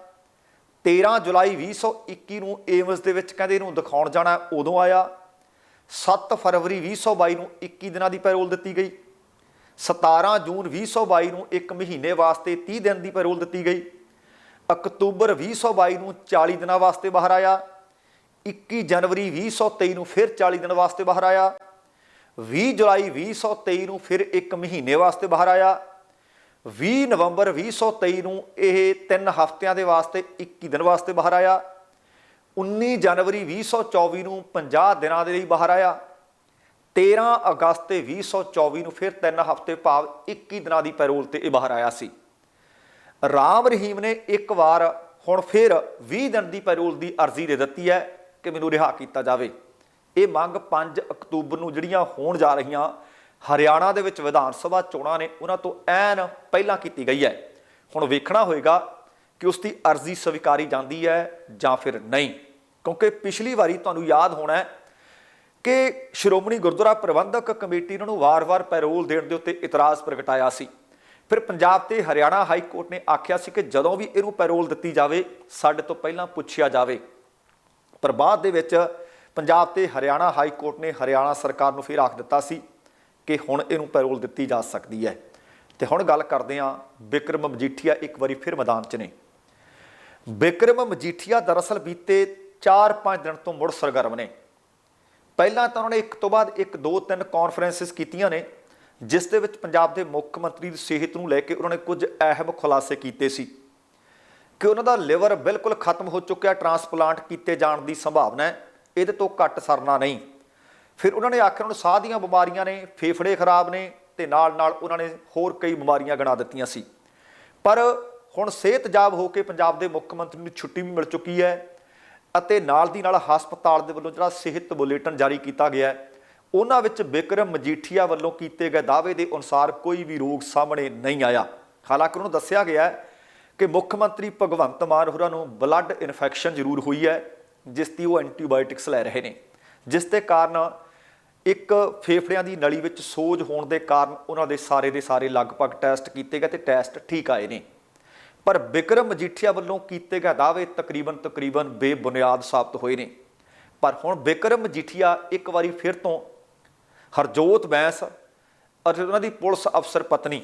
13 ਜੁਲਾਈ 2021 ਨੂੰ ਏਮਸ ਦੇ ਵਿੱਚ ਕਹਿੰਦੇ ਇਹਨੂੰ ਦਿਖਾਉਣ ਜਾਣਾ ਉਦੋਂ ਆਇਆ। 7 ਫਰਵਰੀ 2022 ਨੂੰ 21 ਦਿਨਾਂ ਦੀ ਪੈਰੋਲ ਦਿੱਤੀ ਗਈ। 17 ਜੂਨ 2022 ਨੂੰ ਇੱਕ ਮਹੀਨੇ ਵਾਸਤੇ 30 ਦਿਨ ਦੀ ਪੈਰੋਲ ਦਿੱਤੀ ਗਈ। ਅਕਤੂਬਰ 2022 ਨੂੰ 40 ਦਿਨਾਂ ਵਾਸਤੇ ਬਾਹਰ ਆਇਆ। 21 ਜਨਵਰੀ 2023 ਨੂੰ ਫਿਰ 40 ਦਿਨ ਵਾਸਤੇ ਬਾਹਰ ਆਇਆ। 20 ਜੁਲਾਈ 2023 ਨੂੰ ਫਿਰ ਇੱਕ ਮਹੀਨੇ ਵਾਸਤੇ ਬਾਹਰ ਆਇਆ। 20 ਨਵੰਬਰ 2023 ਨੂੰ ਇਹ 3 ਹਫ਼ਤਿਆਂ ਦੇ ਵਾਸਤੇ 21 ਦਿਨ ਵਾਸਤੇ ਬਾਹਰ ਆਇਆ। 19 ਜਨਵਰੀ 2024 ਨੂੰ 50 ਦਿਨਾਂ ਦੇ ਲਈ ਬਾਹਰ ਆਇਆ। 13 ਅਗਸਤ ਤੇ 2024 ਨੂੰ ਫਿਰ 3 ਹਫ਼ਤੇ ਭਾਵ 21 ਦਿਨਾਂ ਦੀ ਪੈਰੋਲ ਤੇ ਇਹ ਬਾਹਰ ਆਇਆ ਸੀ। ਰਾਮ ਰਹੀਮ ਨੇ ਇੱਕ ਵਾਰ ਹੁਣ ਫਿਰ 20 ਦਿਨ ਦੀ ਪੈਰੋਲ ਦੀ ਅਰਜ਼ੀ ਦੇ ਦਿੱਤੀ ਹੈ ਕਿ ਮੈਨੂੰ ਰਿਹਾ ਕੀਤਾ ਜਾਵੇ। ਇਹ ਮੰਗ 5 ਅਕਤੂਬਰ ਨੂੰ ਜਿਹੜੀਆਂ ਹੋਣ ਜਾ ਰਹੀਆਂ ਹਰਿਆਣਾ ਦੇ ਵਿੱਚ ਵਿਧਾਨ ਸਭਾ ਚੋਣਾਂ ਨੇ, ਉਹਨਾਂ ਤੋਂ ਐਨ ਪਹਿਲਾਂ ਕੀਤੀ ਗਈ ਹੈ। ਹੁਣ ਵੇਖਣਾ ਹੋਏਗਾ ਕਿ ਉਸ ਦੀ ਅਰਜ਼ੀ ਸਵੀਕਾਰੀ ਜਾਂਦੀ ਹੈ ਜਾਂ ਫਿਰ ਨਹੀਂ। ਕਿਉਂਕਿ ਪਿਛਲੀ ਵਾਰੀ ਤੁਹਾਨੂੰ ਯਾਦ ਹੋਣਾ ਹੈ ਕਿ ਸ਼੍ਰੋਮਣੀ ਗੁਰਦੁਆਰਾ ਪ੍ਰਬੰਧਕ ਕਮੇਟੀ ਇਹਨਾਂ ਨੂੰ ਵਾਰ-ਵਾਰ ਪੈਰੋਲ ਦੇਣ ਦੇ ਉੱਤੇ ਇਤਰਾਜ਼ ਪ੍ਰਗਟਾਇਆ ਸੀ। ਫਿਰ ਪੰਜਾਬ ਤੇ ਹਰਿਆਣਾ ਹਾਈ ਕੋਰਟ ਨੇ ਆਖਿਆ ਸੀ ਕਿ ਜਦੋਂ ਵੀ ਇਹਨੂੰ ਪੈਰੋਲ ਦਿੱਤੀ ਜਾਵੇ, ਸਾਡੇ ਤੋਂ ਪਹਿਲਾਂ ਪੁੱਛਿਆ ਜਾਵੇ। ਪਰ ਬਾਅਦ ਦੇ ਵਿੱਚ ਪੰਜਾਬ ਤੇ ਹਰਿਆਣਾ ਹਾਈ ਕੋਰਟ ਨੇ ਹਰਿਆਣਾ ਸਰਕਾਰ ਨੂੰ ਫਿਰ ਆਖ ਦਿੱਤਾ ਸੀ ਕਿ ਹੁਣ ਇਹਨੂੰ ਪੈਰੋਲ ਦਿੱਤੀ ਜਾ ਸਕਦੀ ਹੈ। ਤੇ ਹੁਣ ਗੱਲ ਕਰਦੇ ਹਾਂ ਬਿਕਰਮ ਮਜੀਠੀਆ ਇੱਕ ਵਾਰੀ ਫਿਰ ਮੈਦਾਨ 'ਚ ਨੇ। ਬਿਕਰਮ ਮਜੀਠੀਆ ਦਰਅਸਲ ਬੀਤੇ 4-5 ਦਿਨ ਤੋਂ ਮੁੜ ਸਰਗਰਮ ਨੇ। ਪਹਿਲਾਂ ਤਾਂ ਉਹਨਾਂ ਨੇ ਇੱਕ ਤੋਂ ਬਾਅਦ ਇੱਕ ਦੋ ਤਿੰਨ ਕਾਨਫਰੰਸਿਸ ਕੀਤੀਆਂ ਨੇ, ਜਿਸ ਦੇ ਵਿੱਚ ਪੰਜਾਬ ਦੇ ਮੁੱਖ ਮੰਤਰੀ ਦੀ ਸਿਹਤ ਨੂੰ ਲੈ ਕੇ ਉਹਨਾਂ ਨੇ ਕੁਝ ਅਹਿਮ ਖੁਲਾਸੇ ਕੀਤੇ ਸੀ। ਕਿ ਉਹਨਾਂ ਦਾ ਲਿਵਰ ਬਿਲਕੁਲ ਖਤਮ ਹੋ ਚੁੱਕਿਆ ਟਰਾਂਸਪਲਾਂਟ ਕੀਤੇ ਜਾਣ ਦੀ ਸੰਭਾਵਨਾ ਹੈ। ਇਹਦੇ ਤੋਂ ਘੱਟ ਸਰਨਾ ਨਹੀਂ। ਫਿਰ ਉਹਨਾਂ ਨੇ ਆਖਿਰ ਨੂੰ ਸਾਹ ਦੀਆਂ ਬਿਮਾਰੀਆਂ ਨੇ, ਫੇਫੜੇ ਖਰਾਬ ਨੇ ਤੇ ਨਾਲ ਨਾਲ ਉਹਨਾਂ ਨੇ ਹੋਰ ਕਈ ਬਿਮਾਰੀਆਂ ਗਣਾ ਦਿੱਤੀਆਂ ਸੀ। ਪਰ ਹੁਣ ਸਿਹਤਯਾਬ ਹੋ ਕੇ ਪੰਜਾਬ ਦੇ ਮੁੱਖ ਮੰਤਰੀ ਨੂੰ ਛੁੱਟੀ ਵੀ ਮਿਲ ਚੁੱਕੀ ਹੈ ਅਤੇ ਨਾਲ ਦੀ ਨਾਲ ਹਸਪਤਾਲ ਦੇ ਵੱਲੋਂ ਜਿਹੜਾ ਸਿਹਤ ਬੁਲੇਟਿਨ ਜਾਰੀ ਕੀਤਾ ਗਿਆ ਹੈ, ਉਹਨਾਂ ਵਿੱਚ ਬਿਕਰਮ ਮਜੀਠੀਆ ਵੱਲੋਂ ਕੀਤੇ ਗਏ ਦਾਅਵੇ ਦੇ ਅਨੁਸਾਰ ਕੋਈ ਵੀ ਰੋਗ ਸਾਹਮਣੇ ਨਹੀਂ ਆਇਆ। ਹਾਲਾਂਕਿ ਉਹਨੂੰ ਦੱਸਿਆ ਗਿਆ ਹੈ ਕਿ ਮੁੱਖ ਮੰਤਰੀ ਭਗਵੰਤ ਮਾਨ ਹੋਰਾਂ ਨੂੰ ਬਲੱਡ ਇਨਫੈਕਸ਼ਨ ਜ਼ਰੂਰ ਹੋਈ ਹੈ। ਜਿਸ ਦੀ ਉਹ ਐਂਟੀਬਾਇਓਟਿਕਸ ਲੈ ਰਹੇ ਨੇ, ਜਿਸ ਦੇ ਕਾਰਨ ਇੱਕ ਫੇਫੜਿਆਂ ਦੀ ਨਲੀ ਵਿੱਚ ਸੋਜ ਹੋਣ ਦੇ ਕਾਰਨ ਉਹਨਾਂ ਦੇ ਸਾਰੇ ਦੇ ਸਾਰੇ ਲਗਭਗ ਟੈਸਟ ਕੀਤੇ ਗਏ ਤੇ ਟੈਸਟ ਠੀਕ ਆਏ ਨੇ। ਪਰ ਵਿਕਰਮ ਮਜੀਠੀਆ ਵੱਲੋਂ ਕੀਤੇ ਗਏ ਦਾਅਵੇ ਤਕਰੀਬਨ ਤਕਰੀਬਨ ਬੇਬੁਨਿਆਦ ਸਾਬਤ ਹੋਏ ਨੇ। ਪਰ ਹੁਣ ਵਿਕਰਮ ਮਜੀਠੀਆ ਇੱਕ ਵਾਰੀ ਫਿਰ ਤੋਂ ਹਰਜੋਤ ਬੈਂਸ ਅਤੇ ਉਹਨਾਂ ਦੀ ਪੁਲਿਸ ਅਫਸਰ ਪਤਨੀ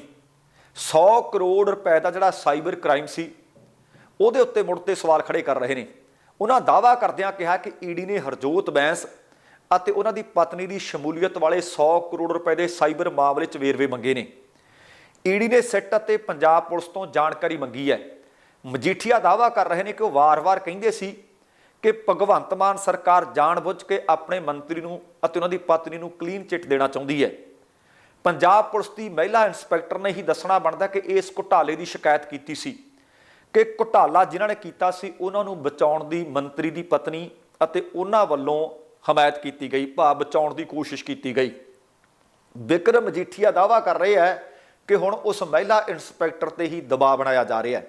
100 ਕਰੋੜ ਰੁਪਏ ਦਾ ਜਿਹੜਾ ਸਾਈਬਰ ਕ੍ਰਾਈਮ ਸੀ, ਉਹਦੇ ਉੱਤੇ ਮੁੜ ਤੇ ਸਵਾਲ ਖੜੇ ਕਰ ਰਹੇ ਨੇ। ਉਹਨਾਂ ਦਾਵਾ ਕਰਦਿਆਂ ਕਿਹਾ ਕਿ ਈਡੀ ਨੇ ਹਰਜੋਤ ਬੈਂਸ ਅਤੇ ਉਹਨਾਂ ਦੀ ਪਤਨੀ ਦੀ ਸ਼ਮੂਲੀਅਤ ਵਾਲੇ 100 ਕਰੋੜ ਰੁਪਏ ਦੇ ਸਾਈਬਰ ਮਾਮਲੇ 'ਚ ਵੇਰਵੇ ਮੰਗੇ ਨੇ। ਈਡੀ ਨੇ ਸਿੱਟ ਅਤੇ ਪੰਜਾਬ ਪੁਲਿਸ ਤੋਂ ਜਾਣਕਾਰੀ ਮੰਗੀ ਹੈ। ਮਜੀਠੀਆ ਦਾਵਾ ਕਰ ਰਹੇ ਨੇ ਕਿ ਉਹ ਵਾਰ-ਵਾਰ ਕਹਿੰਦੇ ਸੀ ਕਿ ਭਗਵੰਤ ਮਾਨ ਸਰਕਾਰ ਜਾਣਬੁੱਝ ਕੇ ਆਪਣੇ ਮੰਤਰੀ ਨੂੰ ਅਤੇ ਉਹਨਾਂ ਦੀ ਪਤਨੀ ਨੂੰ ਕਲੀਨ ਚਿੱਟ ਦੇਣਾ ਚਾਹੁੰਦੀ ਹੈ। ਪੰਜਾਬ ਪੁਲਿਸ ਦੀ ਮਹਿਲਾ ਇੰਸਪੈਕਟਰ ਨੇ ਹੀ ਦੱਸਣਾ ਬਣਦਾ ਕਿ ਇਸ ਘੁਟਾਲੇ ਦੀ ਸ਼ਿਕਾਇਤ ਕੀਤੀ ਸੀ। ਕਿ ਘੁਟਾਲਾ ਜਿਨ੍ਹਾਂ ਨੇ ਕੀਤਾ ਸੀ, ਉਹਨਾਂ ਨੂੰ ਬਚਾਉਣ ਦੀ ਮੰਤਰੀ ਦੀ ਪਤਨੀ ਅਤੇ ਉਹਨਾਂ ਵੱਲੋਂ ਹਮਾਇਤ ਕੀਤੀ ਗਈ, ਭਾਵ ਬਚਾਉਣ ਦੀ ਕੋਸ਼ਿਸ਼ ਕੀਤੀ ਗਈ। ਵਿਕਰਮ ਮਜੀਠੀਆ ਦਾਵਾ ਕਰ ਰਹੇ ਹੈ ਕਿ ਹੁਣ ਉਸ ਮਹਿਲਾ ਇੰਸਪੈਕਟਰ ਤੇ ਹੀ ਦਬਾਅ ਬਣਾਇਆ ਜਾ ਰਿਹਾ ਹੈ।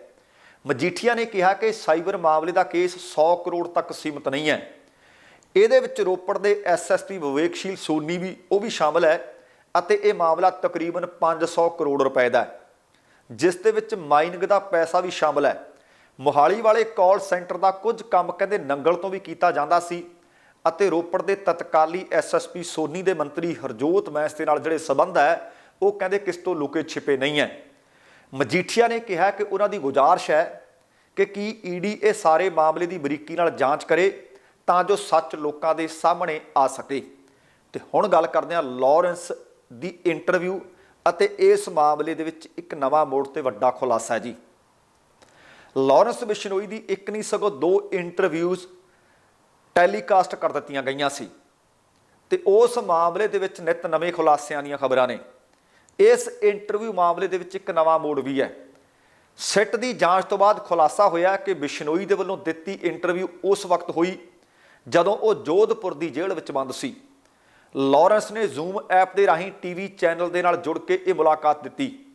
ਮਜੀਠੀਆ ਨੇ ਕਿਹਾ ਕਿ ਸਾਈਬਰ ਮਾਮਲੇ ਦਾ ਕੇਸ 100 ਕਰੋੜ ਤੱਕ ਸੀਮਤ ਨਹੀਂ ਹੈ। ਇਹਦੇ ਵਿੱਚ ਰੋਪੜ ਦੇ ਐਸਐਸਪੀ ਵਿਵੇਕਸ਼ੀਲ ਸੋਨੀ ਵੀ, ਉਹ ਵੀ ਸ਼ਾਮਲ ਹੈ ਅਤੇ ਇਹ ਮਾਮਲਾ ਤਕਰੀਬਨ 500 ਕਰੋੜ ਰੁਪਏ ਦਾ ਹੈ। ਜਿਸ ਦੇ ਵਿੱਚ ਮਾਈਨਿੰਗ ਦਾ ਪੈਸਾ ਵੀ ਸ਼ਾਮਲ ਹੈ। ਮੋਹਾਲੀ ਵਾਲੇ ਕਾਲ ਸੈਂਟਰ ਦਾ ਕੁਝ ਕੰਮ ਕਹਿੰਦੇ ਨੰਗਲ ਤੋਂ ਵੀ ਕੀਤਾ ਜਾਂਦਾ ਸੀ ਅਤੇ ਰੋਪੜ ਦੇ ਤਤਕਾਲੀ ਐਸਐਸਪੀ ਸੋਨੀ ਦੇ ਮੰਤਰੀ ਹਰਜੋਤ ਮੈਂਸ ਦੇ ਨਾਲ ਜਿਹੜੇ ਸਬੰਧ ਹੈ, ਉਹ ਕਹਿੰਦੇ ਕਿਸ ਤੋਂ ਲੁਕੇ ਛਿਪੇ ਨਹੀਂ ਹੈ। ਮਜੀਠੀਆ ਨੇ ਕਿਹਾ ਕਿ ਉਹਨਾਂ ਦੀ ਗੁਜ਼ਾਰਿਸ਼ ਹੈ ਕਿ ਕੀ ਈਡੀ ਇਹ ਸਾਰੇ ਮਾਮਲੇ ਦੀ ਬਰੀਕੀ ਨਾਲ ਜਾਂਚ ਕਰੇ ਤਾਂ ਜੋ ਸੱਚ ਲੋਕਾਂ ਦੇ ਸਾਹਮਣੇ ਆ ਸਕੇ। ਤੇ ਹੁਣ ਗੱਲ ਕਰਦੇ ਹਾਂ ਲਾਰੈਂਸ ਦੀ ਇੰਟਰਵਿਊ ਅਤੇ ਇਸ ਮਾਮਲੇ ਦੇ ਵਿੱਚ ਇੱਕ ਨਵਾਂ ਮੋੜ ਤੇ ਵੱਡਾ ਖੁਲਾਸਾ ਹੈ ਜੀ। ਲਾਰੈਂਸ ਬਿਸ਼ਨੋਈ ਦੀ ਇੱਕ ਨਹੀਂ ਸਗੋਂ ਦੋ ਇੰਟਰਵਿਊਜ਼ ਟੈਲੀਕਾਸਟ ਕਰ ਦਿੱਤੀਆਂ ਗਈਆਂ ਸੀ ਤੇ ਉਸ ਮਾਮਲੇ ਦੇ ਵਿੱਚ ਨਿਤ ਨਵੇਂ ਖੁਲਾਸਿਆਂ ਦੀਆਂ ਖਬਰਾਂ ਨੇ। ਇਸ ਇੰਟਰਵਿਊ ਮਾਮਲੇ ਦੇ ਵਿੱਚ ਇੱਕ ਨਵਾਂ ਮੋੜ ਵੀ ਹੈ। ਸਿੱਟ ਦੀ ਜਾਂਚ ਤੋਂ ਬਾਅਦ ਖੁਲਾਸਾ ਹੋਇਆ ਕਿ ਬਿਸ਼ਨੋਈ ਦੇ ਵੱਲੋਂ ਦਿੱਤੀ ਇੰਟਰਵਿਊ ਉਸ ਵਕਤ ਹੋਈ ਜਦੋਂ ਉਹ ਜੋਧਪੁਰ ਦੀ ਜੇਲ੍ਹ ਵਿੱਚ ਬੰਦ ਸੀ। ਲਾਰੈਂਸ ਨੇ ਜ਼ੂਮ ਐਪ ਦੇ ਰਾਹੀਂ ਟੀਵੀ ਚੈਨਲ ਦੇ ਨਾਲ ਜੁੜ ਕੇ ਇਹ ਮੁਲਾਕਾਤ ਦਿੱਤੀ।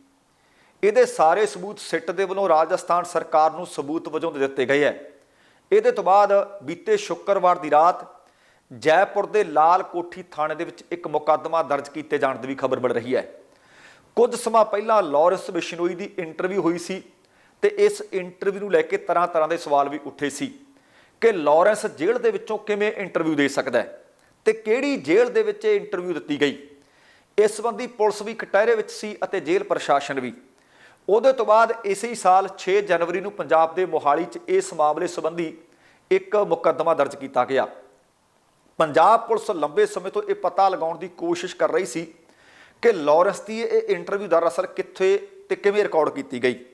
ਇਹਦੇ ਸਾਰੇ ਸਬੂਤ ਸਿੱਟ ਦੇ ਵੱਲੋਂ ਰਾਜਸਥਾਨ ਸਰਕਾਰ ਨੂੰ ਸਬੂਤ ਵਜੋਂ ਦੇ ਦਿੱਤੇ ਗਏ ਹੈ। ਇਹਦੇ ਤੋਂ ਬਾਅਦ ਬੀਤੇ ਸ਼ੁੱਕਰਵਾਰ ਦੀ ਰਾਤ ਜੈਪੁਰ ਦੇ ਲਾਲ ਕੋਠੀ ਥਾਣੇ ਦੇ ਵਿੱਚ ਇੱਕ ਮੁਕੱਦਮਾ ਦਰਜ ਕੀਤੇ ਜਾਣ ਦੀ ਵੀ ਖਬਰ ਮਿਲ ਰਹੀ ਹੈ। ਕੁਝ ਸਮਾਂ ਪਹਿਲਾਂ ਲਾਰੈਂਸ ਬਿਸ਼ਨੋਈ ਦੀ ਇੰਟਰਵਿਊ ਹੋਈ ਸੀ ਤੇ ਇਸ ਇੰਟਰਵਿਊ ਨੂੰ ਲੈ ਕੇ ਤਰ੍ਹਾਂ ਤਰ੍ਹਾਂ ਦੇ ਸਵਾਲ ਵੀ ਉੱਠੇ ਸੀ ਕਿ ਲਾਰੈਂਸ ਜੇਲ੍ਹ ਦੇ ਵਿੱਚੋਂ ਕਿਵੇਂ ਇੰਟਰਵਿਊ ਦੇ ਸਕਦਾ ਹੈ। ਤੇ ਕਿਹੜੀ ਜੇਲ੍ਹ ਦੇ ਵਿੱਚ ਇਹ ਇੰਟਰਵਿਊ ਦਿੱਤੀ ਗਈ? ਇਸ ਸੰਬੰਧੀ ਪੁਲਿਸ ਵੀ ਕਟਹਿਰੇ ਵਿੱਚ ਸੀ ਅਤੇ ਜੇਲ੍ਹ ਪ੍ਰਸ਼ਾਸਨ ਵੀ। ਉਹਦੇ ਤੋਂ ਬਾਅਦ ਇਸੇ ਸਾਲ 6 ਜਨਵਰੀ ਨੂੰ ਪੰਜਾਬ ਦੇ ਮੋਹਾਲੀ 'ਚ ਇਸ ਮਾਮਲੇ ਸੰਬੰਧੀ ਇੱਕ ਮੁਕੱਦਮਾ ਦਰਜ ਕੀਤਾ ਗਿਆ। ਪੰਜਾਬ ਪੁਲਿਸ ਲੰਬੇ ਸਮੇਂ ਤੋਂ ਇਹ ਪਤਾ ਲਗਾਉਣ ਦੀ ਕੋਸ਼ਿਸ਼ ਕਰ ਰਹੀ ਸੀ ਕਿ ਲਾਰੈਂਸ ਦੀ ਇਹ ਇੰਟਰਵਿਊ ਦਰਅਸਲ ਕਿੱਥੇ ਤੇ ਕਿਵੇਂ ਰਿਕਾਰਡ ਕੀਤੀ ਗਈ।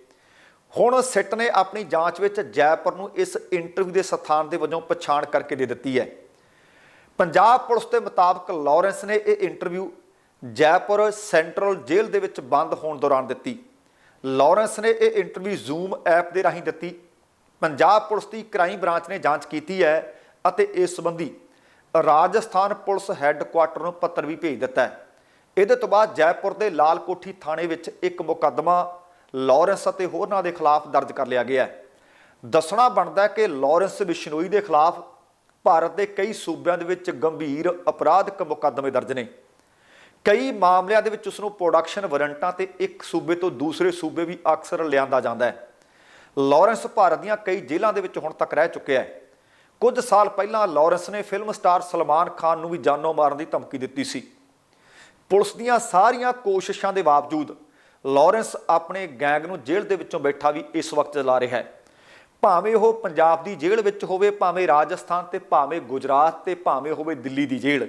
ਹੁਣ ਸਿੱਟ ਨੇ ਆਪਣੀ ਜਾਂਚ ਵਿੱਚ ਜੈਪੁਰ ਨੂੰ ਇਸ ਇੰਟਰਵਿਊ ਦੇ ਸਥਾਨ ਦੇ ਵਜੋਂ ਪਛਾਣ ਕਰਕੇ ਦੇ ਦਿੱਤੀ ਹੈ। ਪੰਜਾਬ ਪੁਲਿਸ ਦੇ ਮੁਤਾਬਕ ਲਾਰੈਂਸ ਨੇ ਇਹ ਇੰਟਰਵਿਊ ਜੈਪੁਰ ਸੈਂਟਰਲ ਜੇਲ੍ਹ ਦੇ ਵਿੱਚ ਬੰਦ ਹੋਣ ਦੌਰਾਨ ਦਿੱਤੀ। ਲਾਰੈਂਸ ਨੇ ਇਹ ਇੰਟਰਵਿਊ ਜ਼ੂਮ ਐਪ ਦੇ ਰਾਹੀਂ ਦਿੱਤੀ। ਪੰਜਾਬ ਪੁਲਿਸ ਦੀ ਕ੍ਰਾਈਮ ਬ੍ਰਾਂਚ ਨੇ ਜਾਂਚ ਕੀਤੀ ਹੈ ਅਤੇ ਇਸ ਸੰਬੰਧੀ ਰਾਜਸਥਾਨ ਪੁਲਿਸ ਹੈੱਡਕੁਆਟਰ ਨੂੰ ਪੱਤਰ ਵੀ ਭੇਜ ਦਿੱਤਾ ਹੈ। ਇਹਦੇ ਤੋਂ ਬਾਅਦ ਜੈਪੁਰ ਦੇ ਲਾਲ ਕੋਠੀ ਥਾਣੇ ਵਿੱਚ ਇੱਕ ਮੁਕੱਦਮਾ ਲਾਰੈਂਸ ਅਤੇ ਹੋਰਨਾਂ ਦੇ ਖਿਲਾਫ ਦਰਜ ਕਰ ਲਿਆ ਗਿਆ ਹੈ। ਦੱਸਣਾ ਬਣਦਾ ਹੈ ਕਿ ਲਾਰੈਂਸ ਬਿਸ਼ਨੋਈ ਦੇ ਖਿਲਾਫ ਭਾਰਤ ਦੇ ਕਈ ਸੂਬਿਆਂ ਦੇ ਵਿੱਚ ਗੰਭੀਰ ਅਪਰਾਧਕ ਮੁਕੱਦਮੇ ਦਰਜ ਨੇ। ਕਈ ਮਾਮਲਿਆਂ ਦੇ ਵਿੱਚ ਉਸ ਨੂੰ ਪ੍ਰੋਡਕਸ਼ਨ ਵਾਰੰਟਾਂ ਤੇ ਇੱਕ ਸੂਬੇ ਤੋਂ ਦੂਸਰੇ ਸੂਬੇ ਵੀ ਅਕਸਰ ਲਿਆਂਦਾ ਜਾਂਦਾ ਹੈ। ਲਾਰੈਂਸ ਭਾਰਤ ਦੀਆਂ ਕਈ ਜੇਲ੍ਹਾਂ ਦੇ ਵਿੱਚ ਹੁਣ ਤੱਕ ਰਹਿ ਚੁੱਕਿਆ ਹੈ। ਕੁਝ ਸਾਲ ਪਹਿਲਾਂ ਲਾਰੈਂਸ ਨੇ ਫਿਲਮ ਸਟਾਰ ਸਲਮਾਨ ਖਾਨ ਨੂੰ ਵੀ ਜਾਨੋਂ ਮਾਰਨ ਦੀ ਧਮਕੀ ਦਿੱਤੀ ਸੀ। ਪੁਲਿਸ ਦੀਆਂ ਸਾਰੀਆਂ ਕੋਸ਼ਿਸ਼ਾਂ ਦੇ ਬਾਵਜੂਦ ਲਾਰੈਂਸ ਆਪਣੇ ਗੈਂਗ ਨੂੰ ਜੇਲ੍ਹ ਦੇ ਵਿੱਚੋਂ ਬੈਠਾ ਵੀ ਇਸ ਵਕਤ ਚਲਾ ਰਿਹਾ ਹੈ। ਭਾਵੇਂ ਉਹ ਪੰਜਾਬ ਦੀ ਜੇਲ੍ਹ ਵਿੱਚ ਹੋਵੇ, ਭਾਵੇਂ ਰਾਜਸਥਾਨ ਤੇ, ਭਾਵੇਂ ਗੁਜਰਾਤ ਤੇ, ਭਾਵੇਂ ਹੋਵੇ ਦਿੱਲੀ ਦੀ ਜੇਲ੍ਹ।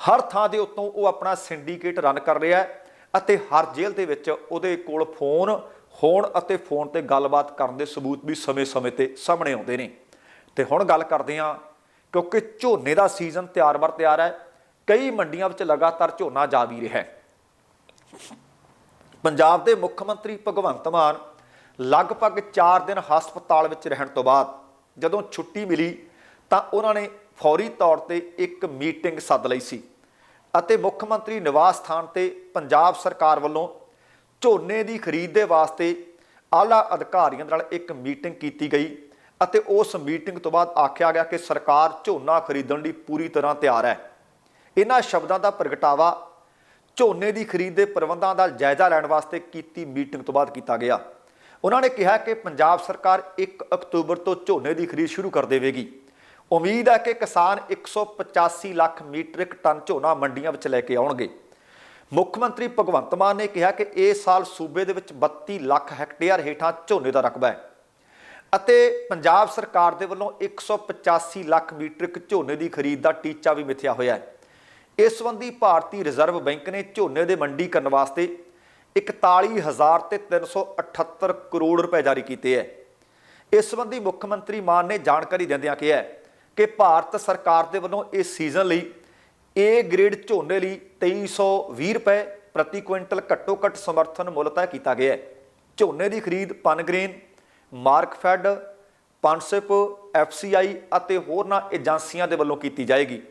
ਹਰ ਥਾਂ ਦੇ ਉੱਤੋਂ ਉਹ ਆਪਣਾ ਸਿੰਡੀਕੇਟ ਰਨ ਕਰ ਰਿਹਾ ਹੈ ਅਤੇ ਹਰ ਜੇਲ੍ਹ ਦੇ ਵਿੱਚ ਉਹਦੇ ਕੋਲ ਫੋਨ, ਹੋਣ ਅਤੇ ਫੋਨ ਤੇ ਗੱਲਬਾਤ ਕਰਨ ਦੇ ਸਬੂਤ ਵੀ ਸਮੇਂ-ਸਮੇਂ ਤੇ ਸਾਹਮਣੇ ਆਉਂਦੇ ਨੇ। ਤੇ ਹੁਣ ਗੱਲ ਕਰਦੇ ਹਾਂ, ਕਿਉਂਕਿ ਝੋਨੇ ਦਾ ਸੀਜ਼ਨ ਤਿਆਰ ਬਰ ਤਿਆਰ ਹੈ, ਕਈ ਮੰਡੀਆਂ ਵਿੱਚ ਲਗਾਤਾਰ ਝੋਨਾ ਜਾ ਵੀ ਰਿਹਾ ਹੈ। ਪੰਜਾਬ ਦੇ ਮੁੱਖ ਮੰਤਰੀ ਭਗਵੰਤ ਮਾਨ ਲਗਭਗ 4 ਦਿਨ ਹਸਪਤਾਲ ਵਿੱਚ ਰਹਿਣ ਤੋਂ ਬਾਅਦ ਜਦੋਂ ਛੁੱਟੀ ਮਿਲੀ ਤਾਂ ਉਹਨਾਂ ਨੇ ਫੌਰੀ ਤੌਰ ਤੇ ਇੱਕ ਮੀਟਿੰਗ ਸੱਦ ਲਈ ਸੀ ਅਤੇ ਮੁੱਖ ਮੰਤਰੀ ਨਿਵਾਸ ਸਥਾਨ ਤੇ ਪੰਜਾਬ ਸਰਕਾਰ ਵੱਲੋਂ ਝੋਨੇ ਦੀ ਖਰੀਦ ਦੇ ਵਾਸਤੇ ਆਲਾ ਅਧਿਕਾਰੀਆਂ ਨਾਲ ਇੱਕ ਮੀਟਿੰਗ ਕੀਤੀ ਗਈ ਅਤੇ ਉਸ ਮੀਟਿੰਗ ਤੋਂ ਬਾਅਦ ਆਖਿਆ ਗਿਆ ਕਿ ਸਰਕਾਰ ਝੋਨਾ ਖਰੀਦਣ ਲਈ ਪੂਰੀ ਤਰ੍ਹਾਂ ਤਿਆਰ ਹੈ। ਇਹਨਾਂ ਸ਼ਬਦਾਂ ਦਾ ਪ੍ਰਗਟਾਵਾ ਝੋਨੇ ਦੀ ਖਰੀਦ ਦੇ ਪ੍ਰਬੰਧਾਂ ਦਾ ਜਾਇਜ਼ਾ ਲੈਣ ਵਾਸਤੇ ਕੀਤੀ ਮੀਟਿੰਗ ਤੋਂ ਬਾਅਦ ਕੀਤਾ ਗਿਆ। ਉਹਨਾਂ ਨੇ ਕਿਹਾ ਕਿ ਪੰਜਾਬ ਸਰਕਾਰ 1 ਅਕਤੂਬਰ ਤੋਂ ਝੋਨੇ ਦੀ ਖਰੀਦ ਸ਼ੁਰੂ ਕਰ ਦੇਵੇਗੀ। ਉਮੀਦ ਹੈ ਕਿ ਕਿਸਾਨ 185 ਲੱਖ ਮੀਟ੍ਰਿਕ ਟਨ ਝੋਨਾ ਮੰਡੀਆਂ ਵਿੱਚ ਲੈ ਕੇ ਆਉਣਗੇ। ਮੁੱਖ ਮੰਤਰੀ ਭਗਵੰਤ ਮਾਨ ਨੇ ਕਿਹਾ ਕਿ ਇਸ ਸਾਲ ਸੂਬੇ ਦੇ ਵਿੱਚ 32 ਲੱਖ ਹੈਕਟੇਅਰ ਹੇਠਾਂ ਝੋਨੇ ਦਾ ਰਕਬਾ ਹੈ ਅਤੇ ਪੰਜਾਬ ਸਰਕਾਰ ਦੇ ਵੱਲੋਂ 185 ਲੱਖ ਮੀਟ੍ਰਿਕ ਝੋਨੇ ਦੀ ਖਰੀਦ ਦਾ ਟੀਚਾ ਵੀ ਮਿਥਿਆ ਹੋਇਆ ਹੈ। ਇਸ ਸੰਬੰਧੀ ਭਾਰਤੀ ਰਿਜ਼ਰਵ ਬੈਂਕ ਨੇ ਝੋਨੇ ਦੇ ਮੰਡੀਕਰਨ ਵਾਸਤੇ 41000 ਤੇ 378 ਕਰੋੜ ਰੁਪਏ ਜਾਰੀ ਕੀਤੇ ਹੈ ਇਸ ਸੰਬੰਧੀ ਮੁੱਖ ਮੰਤਰੀ ਮਾਨ ਨੇ ਜਾਣਕਾਰੀ ਦਿੰਦਿਆਂ ਕਿਹਾ ਕਿ ਭਾਰਤ ਸਰਕਾਰ ਦੇ ਵੱਲੋਂ ਇਸ ਸੀਜ਼ਨ ਲਈ ਏ ਗ੍ਰੇਡ ਝੋਨੇ ਲਈ 2320 ਰੁਪਏ ਪ੍ਰਤੀ ਕੁਇੰਟਲ ਘੱਟੋ ਘੱਟ ਸਮਰਥਨ ਮੁੱਲ ਤੈਅ ਕੀਤਾ ਗਿਆ ਹੈ ਝੋਨੇ ਦੀ ਖਰੀਦ ਪਨਗ੍ਰੇਨ, ਮਾਰਕਫੈਡ, ਪਨਸਿਪ ਐਫਸੀਆਈ ਅਤੇ ਹੋਰਨਾਂ ਏਜੰਸੀਆਂ ਦੇ ਵੱਲੋਂ ਕੀਤੀ ਜਾਏਗੀ।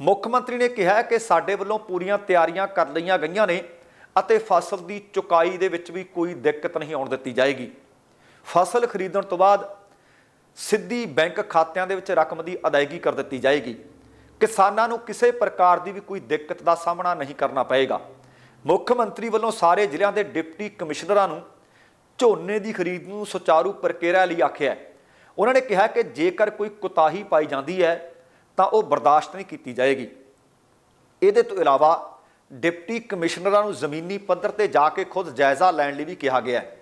ਮੁੱਖ ਮੰਤਰੀ ਨੇ ਕਿਹਾ ਕਿ ਸਾਡੇ ਵੱਲੋਂ ਪੂਰੀਆਂ ਤਿਆਰੀਆਂ ਕਰ ਲਈਆਂ ਗਈਆਂ ਨੇ ਅਤੇ ਫਸਲ ਦੀ ਚੁਕਾਈ ਦੇ ਵਿੱਚ ਵੀ ਕੋਈ ਦਿੱਕਤ ਨਹੀਂ ਆਉਣ ਦਿੱਤੀ ਜਾਏਗੀ। ਫਸਲ ਖਰੀਦਣ ਤੋਂ ਬਾਅਦ ਸਿੱਧੀ ਬੈਂਕ ਖਾਤਿਆਂ ਦੇ ਵਿੱਚ ਰਕਮ ਦੀ ਅਦਾਇਗੀ ਕਰ ਦਿੱਤੀ ਜਾਏਗੀ। ਕਿਸਾਨਾਂ ਨੂੰ ਕਿਸੇ ਪ੍ਰਕਾਰ ਦੀ ਵੀ ਕੋਈ ਦਿੱਕਤ ਦਾ ਸਾਹਮਣਾ ਨਹੀਂ ਕਰਨਾ ਪਏਗਾ। ਮੁੱਖ ਮੰਤਰੀ ਵੱਲੋਂ ਸਾਰੇ ਜ਼ਿਲ੍ਹਿਆਂ ਦੇ ਡਿਪਟੀ ਕਮਿਸ਼ਨਰਾਂ ਨੂੰ ਝੋਨੇ ਦੀ ਖਰੀਦ ਨੂੰ ਸੁਚਾਰੂ ਪ੍ਰਕਿਰਿਆ ਲਈ ਆਖਿਆ ਉਹਨਾਂ ਨੇ ਕਿਹਾ ਕਿ ਜੇਕਰ ਕੋਈ ਕੁਤਾਹੀ ਪਾਈ ਜਾਂਦੀ ਹੈ, ਤਾਂ ਉਹ ਬਰਦਾਸ਼ਤ ਨਹੀਂ ਕੀਤੀ ਜਾਏਗੀ। ਇਹਦੇ ਤੋਂ ਇਲਾਵਾ ਡਿਪਟੀ ਕਮਿਸ਼ਨਰਾਂ ਨੂੰ ਜ਼ਮੀਨੀ ਪੱਧਰ ਤੇ ਜਾ ਕੇ ਖੁਦ ਜਾਇਜ਼ਾ ਲੈਣ ਲਈ ਵੀ ਕਿਹਾ ਗਿਆ ਹੈ।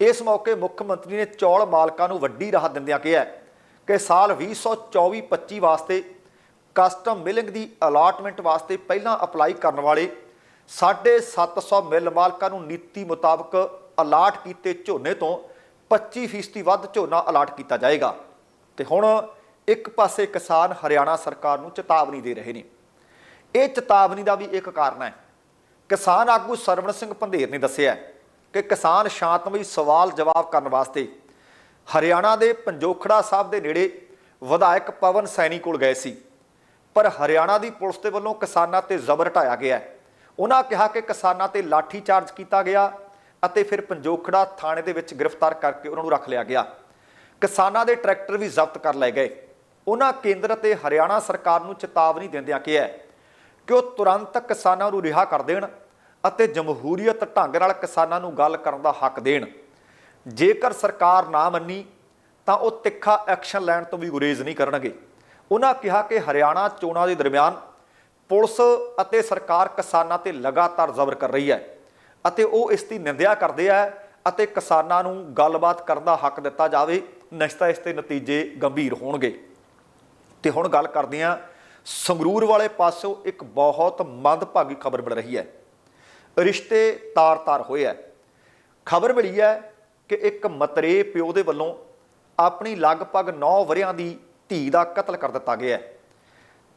ਇਸ ਮੌਕੇ ਮੁੱਖ ਮੰਤਰੀ ਨੇ ਚੌਲ ਮਾਲਕਾਂ ਨੂੰ ਵੱਡੀ ਰਾਹਤ ਦਿੰਦਿਆਂ ਕਿਹਾ ਕਿ ਸਾਲ 2024-25 ਵਾਸਤੇ ਕਸਟਮ ਮਿਲਿੰਗ ਦੀ ਅਲਾਟਮੈਂਟ ਵਾਸਤੇ ਪਹਿਲਾਂ ਅਪਲਾਈ ਕਰਨ ਵਾਲੇ 750 ਮਿਲ ਮਾਲਕਾਂ ਨੂੰ ਨੀਤੀ ਮੁਤਾਬਕ ਅਲਾਟ ਕੀਤੇ ਝੋਨੇ ਤੋਂ 25% ਵੱਧ ਝੋਨਾ ਅਲਾਟ ਕੀਤਾ ਜਾਏਗਾ। ਤੇ ਹੁਣ ਇੱਕ ਪਾਸੇ ਕਿਸਾਨ ਹਰਿਆਣਾ ਸਰਕਾਰ ਨੂੰ ਚੇਤਾਵਨੀ ਦੇ ਰਹੇ ਨੇ। ਇਹ ਚੇਤਾਵਨੀ ਦਾ ਵੀ ਇੱਕ ਕਾਰਨ ਹੈ। ਕਿਸਾਨ ਆਗੂ ਸਰਵਣ ਸਿੰਘ ਪੰਧੇਰ ਨੇ ਦੱਸਿਆ ਕਿ ਕਿਸਾਨ ਸ਼ਾਂਤਮਈ ਸਵਾਲ ਜਵਾਬ ਕਰਨ ਵਾਸਤੇ ਹਰਿਆਣਾ ਦੇ ਪੰਜੋਖੜਾ ਸਾਹਿਬ ਦੇ ਨੇੜੇ ਵਿਧਾਇਕ ਪਵਨ ਸੈਣੀ ਕੋਲ ਗਏ ਸੀ। ਪਰ ਹਰਿਆਣਾ ਦੀ ਪੁਲਿਸ ਦੇ ਵੱਲੋਂ ਕਿਸਾਨਾਂ ਤੇ ਜ਼ਬਰ ਢਾਇਆ ਗਿਆ ਉਹਨਾਂ ਕਿਹਾ ਕਿ ਕਿਸਾਨਾਂ ਤੇ ਲਾਠੀ ਚਾਰਜ ਕੀਤਾ ਗਿਆ ਅਤੇ ਫਿਰ ਪੰਜੋਖੜਾ ਥਾਣੇ ਦੇ ਵਿੱਚ ਗ੍ਰਿਫਤਾਰ ਕਰਕੇ ਉਹਨਾਂ ਨੂੰ ਰੱਖ ਲਿਆ ਗਿਆ। ਕਿਸਾਨਾਂ ਦੇ ਟਰੈਕਟਰ ਵੀ ਜ਼ਬਤ ਕਰ ਲਏ ਗਏ। ਉਹਨਾਂ ਕੇਂਦਰ ਅਤੇ ਹਰਿਆਣਾ ਸਰਕਾਰ ਨੂੰ ਚੇਤਾਵਨੀ ਦਿੰਦਿਆਂ ਕਿਹਾ ਕਿ ਉਹ ਤੁਰੰਤ ਕਿਸਾਨਾਂ ਨੂੰ ਰਿਹਾ ਕਰ ਦੇਣ ਅਤੇ ਜਮਹੂਰੀਅਤ ਢੰਗ ਨਾਲ ਕਿਸਾਨਾਂ ਨੂੰ ਗੱਲ ਕਰਨ ਦਾ ਹੱਕ ਦੇਣ। ਜੇਕਰ ਸਰਕਾਰ ਨਾ ਮੰਨੀ, ਤਾਂ ਉਹ ਤਿੱਖਾ ਐਕਸ਼ਨ ਲੈਣ ਤੋਂ ਵੀ ਗੁਰੇਜ਼ ਨਹੀਂ ਕਰਨਗੇ। ਉਹਨਾਂ ਕਿਹਾ ਕਿ ਹਰਿਆਣਾ ਚੋਣਾਂ ਦੇ ਦਰਮਿਆਨ ਪੁਲਿਸ ਅਤੇ ਸਰਕਾਰ ਕਿਸਾਨਾਂ ਤੇ ਲਗਾਤਾਰ ਜ਼ਬਰ ਕਰ ਰਹੀ ਹੈ ਅਤੇ ਉਹ ਇਸ ਦੀ ਨਿੰਦਿਆ ਕਰਦੇ ਆ ਅਤੇ ਕਿਸਾਨਾਂ ਨੂੰ ਗੱਲਬਾਤ ਕਰਨ ਦਾ ਹੱਕ ਦਿੱਤਾ ਜਾਵੇ, ਨਹੀਂ ਤਾਂ ਇਸ ਦੇ ਨਤੀਜੇ ਗੰਭੀਰ ਹੋਣਗੇ। ਤੇ ਹੁਣ ਗੱਲ ਕਰਦੇ ਹਾਂ ਸੰਗਰੂਰ ਵਾਲੇ ਪਾਸੋਂ ਇੱਕ ਬਹੁਤ ਮੰਦਭਾਗੀ ਖਬਰ ਮਿਲ ਰਹੀ ਹੈ। ਰਿਸ਼ਤੇ ਤਾਰ-ਤਾਰ ਹੋਏ ਹੈ। ਖਬਰ ਮਿਲੀ ਹੈ ਕਿ ਇੱਕ ਮਤਰੇ ਪਿਓ ਦੇ ਵੱਲੋਂ ਆਪਣੀ ਲਗਭਗ 9 ਵਰਿਆਂ ਦੀ ਧੀ ਦਾ ਕਤਲ ਕਰ ਦਿੱਤਾ ਗਿਆ ਹੈ।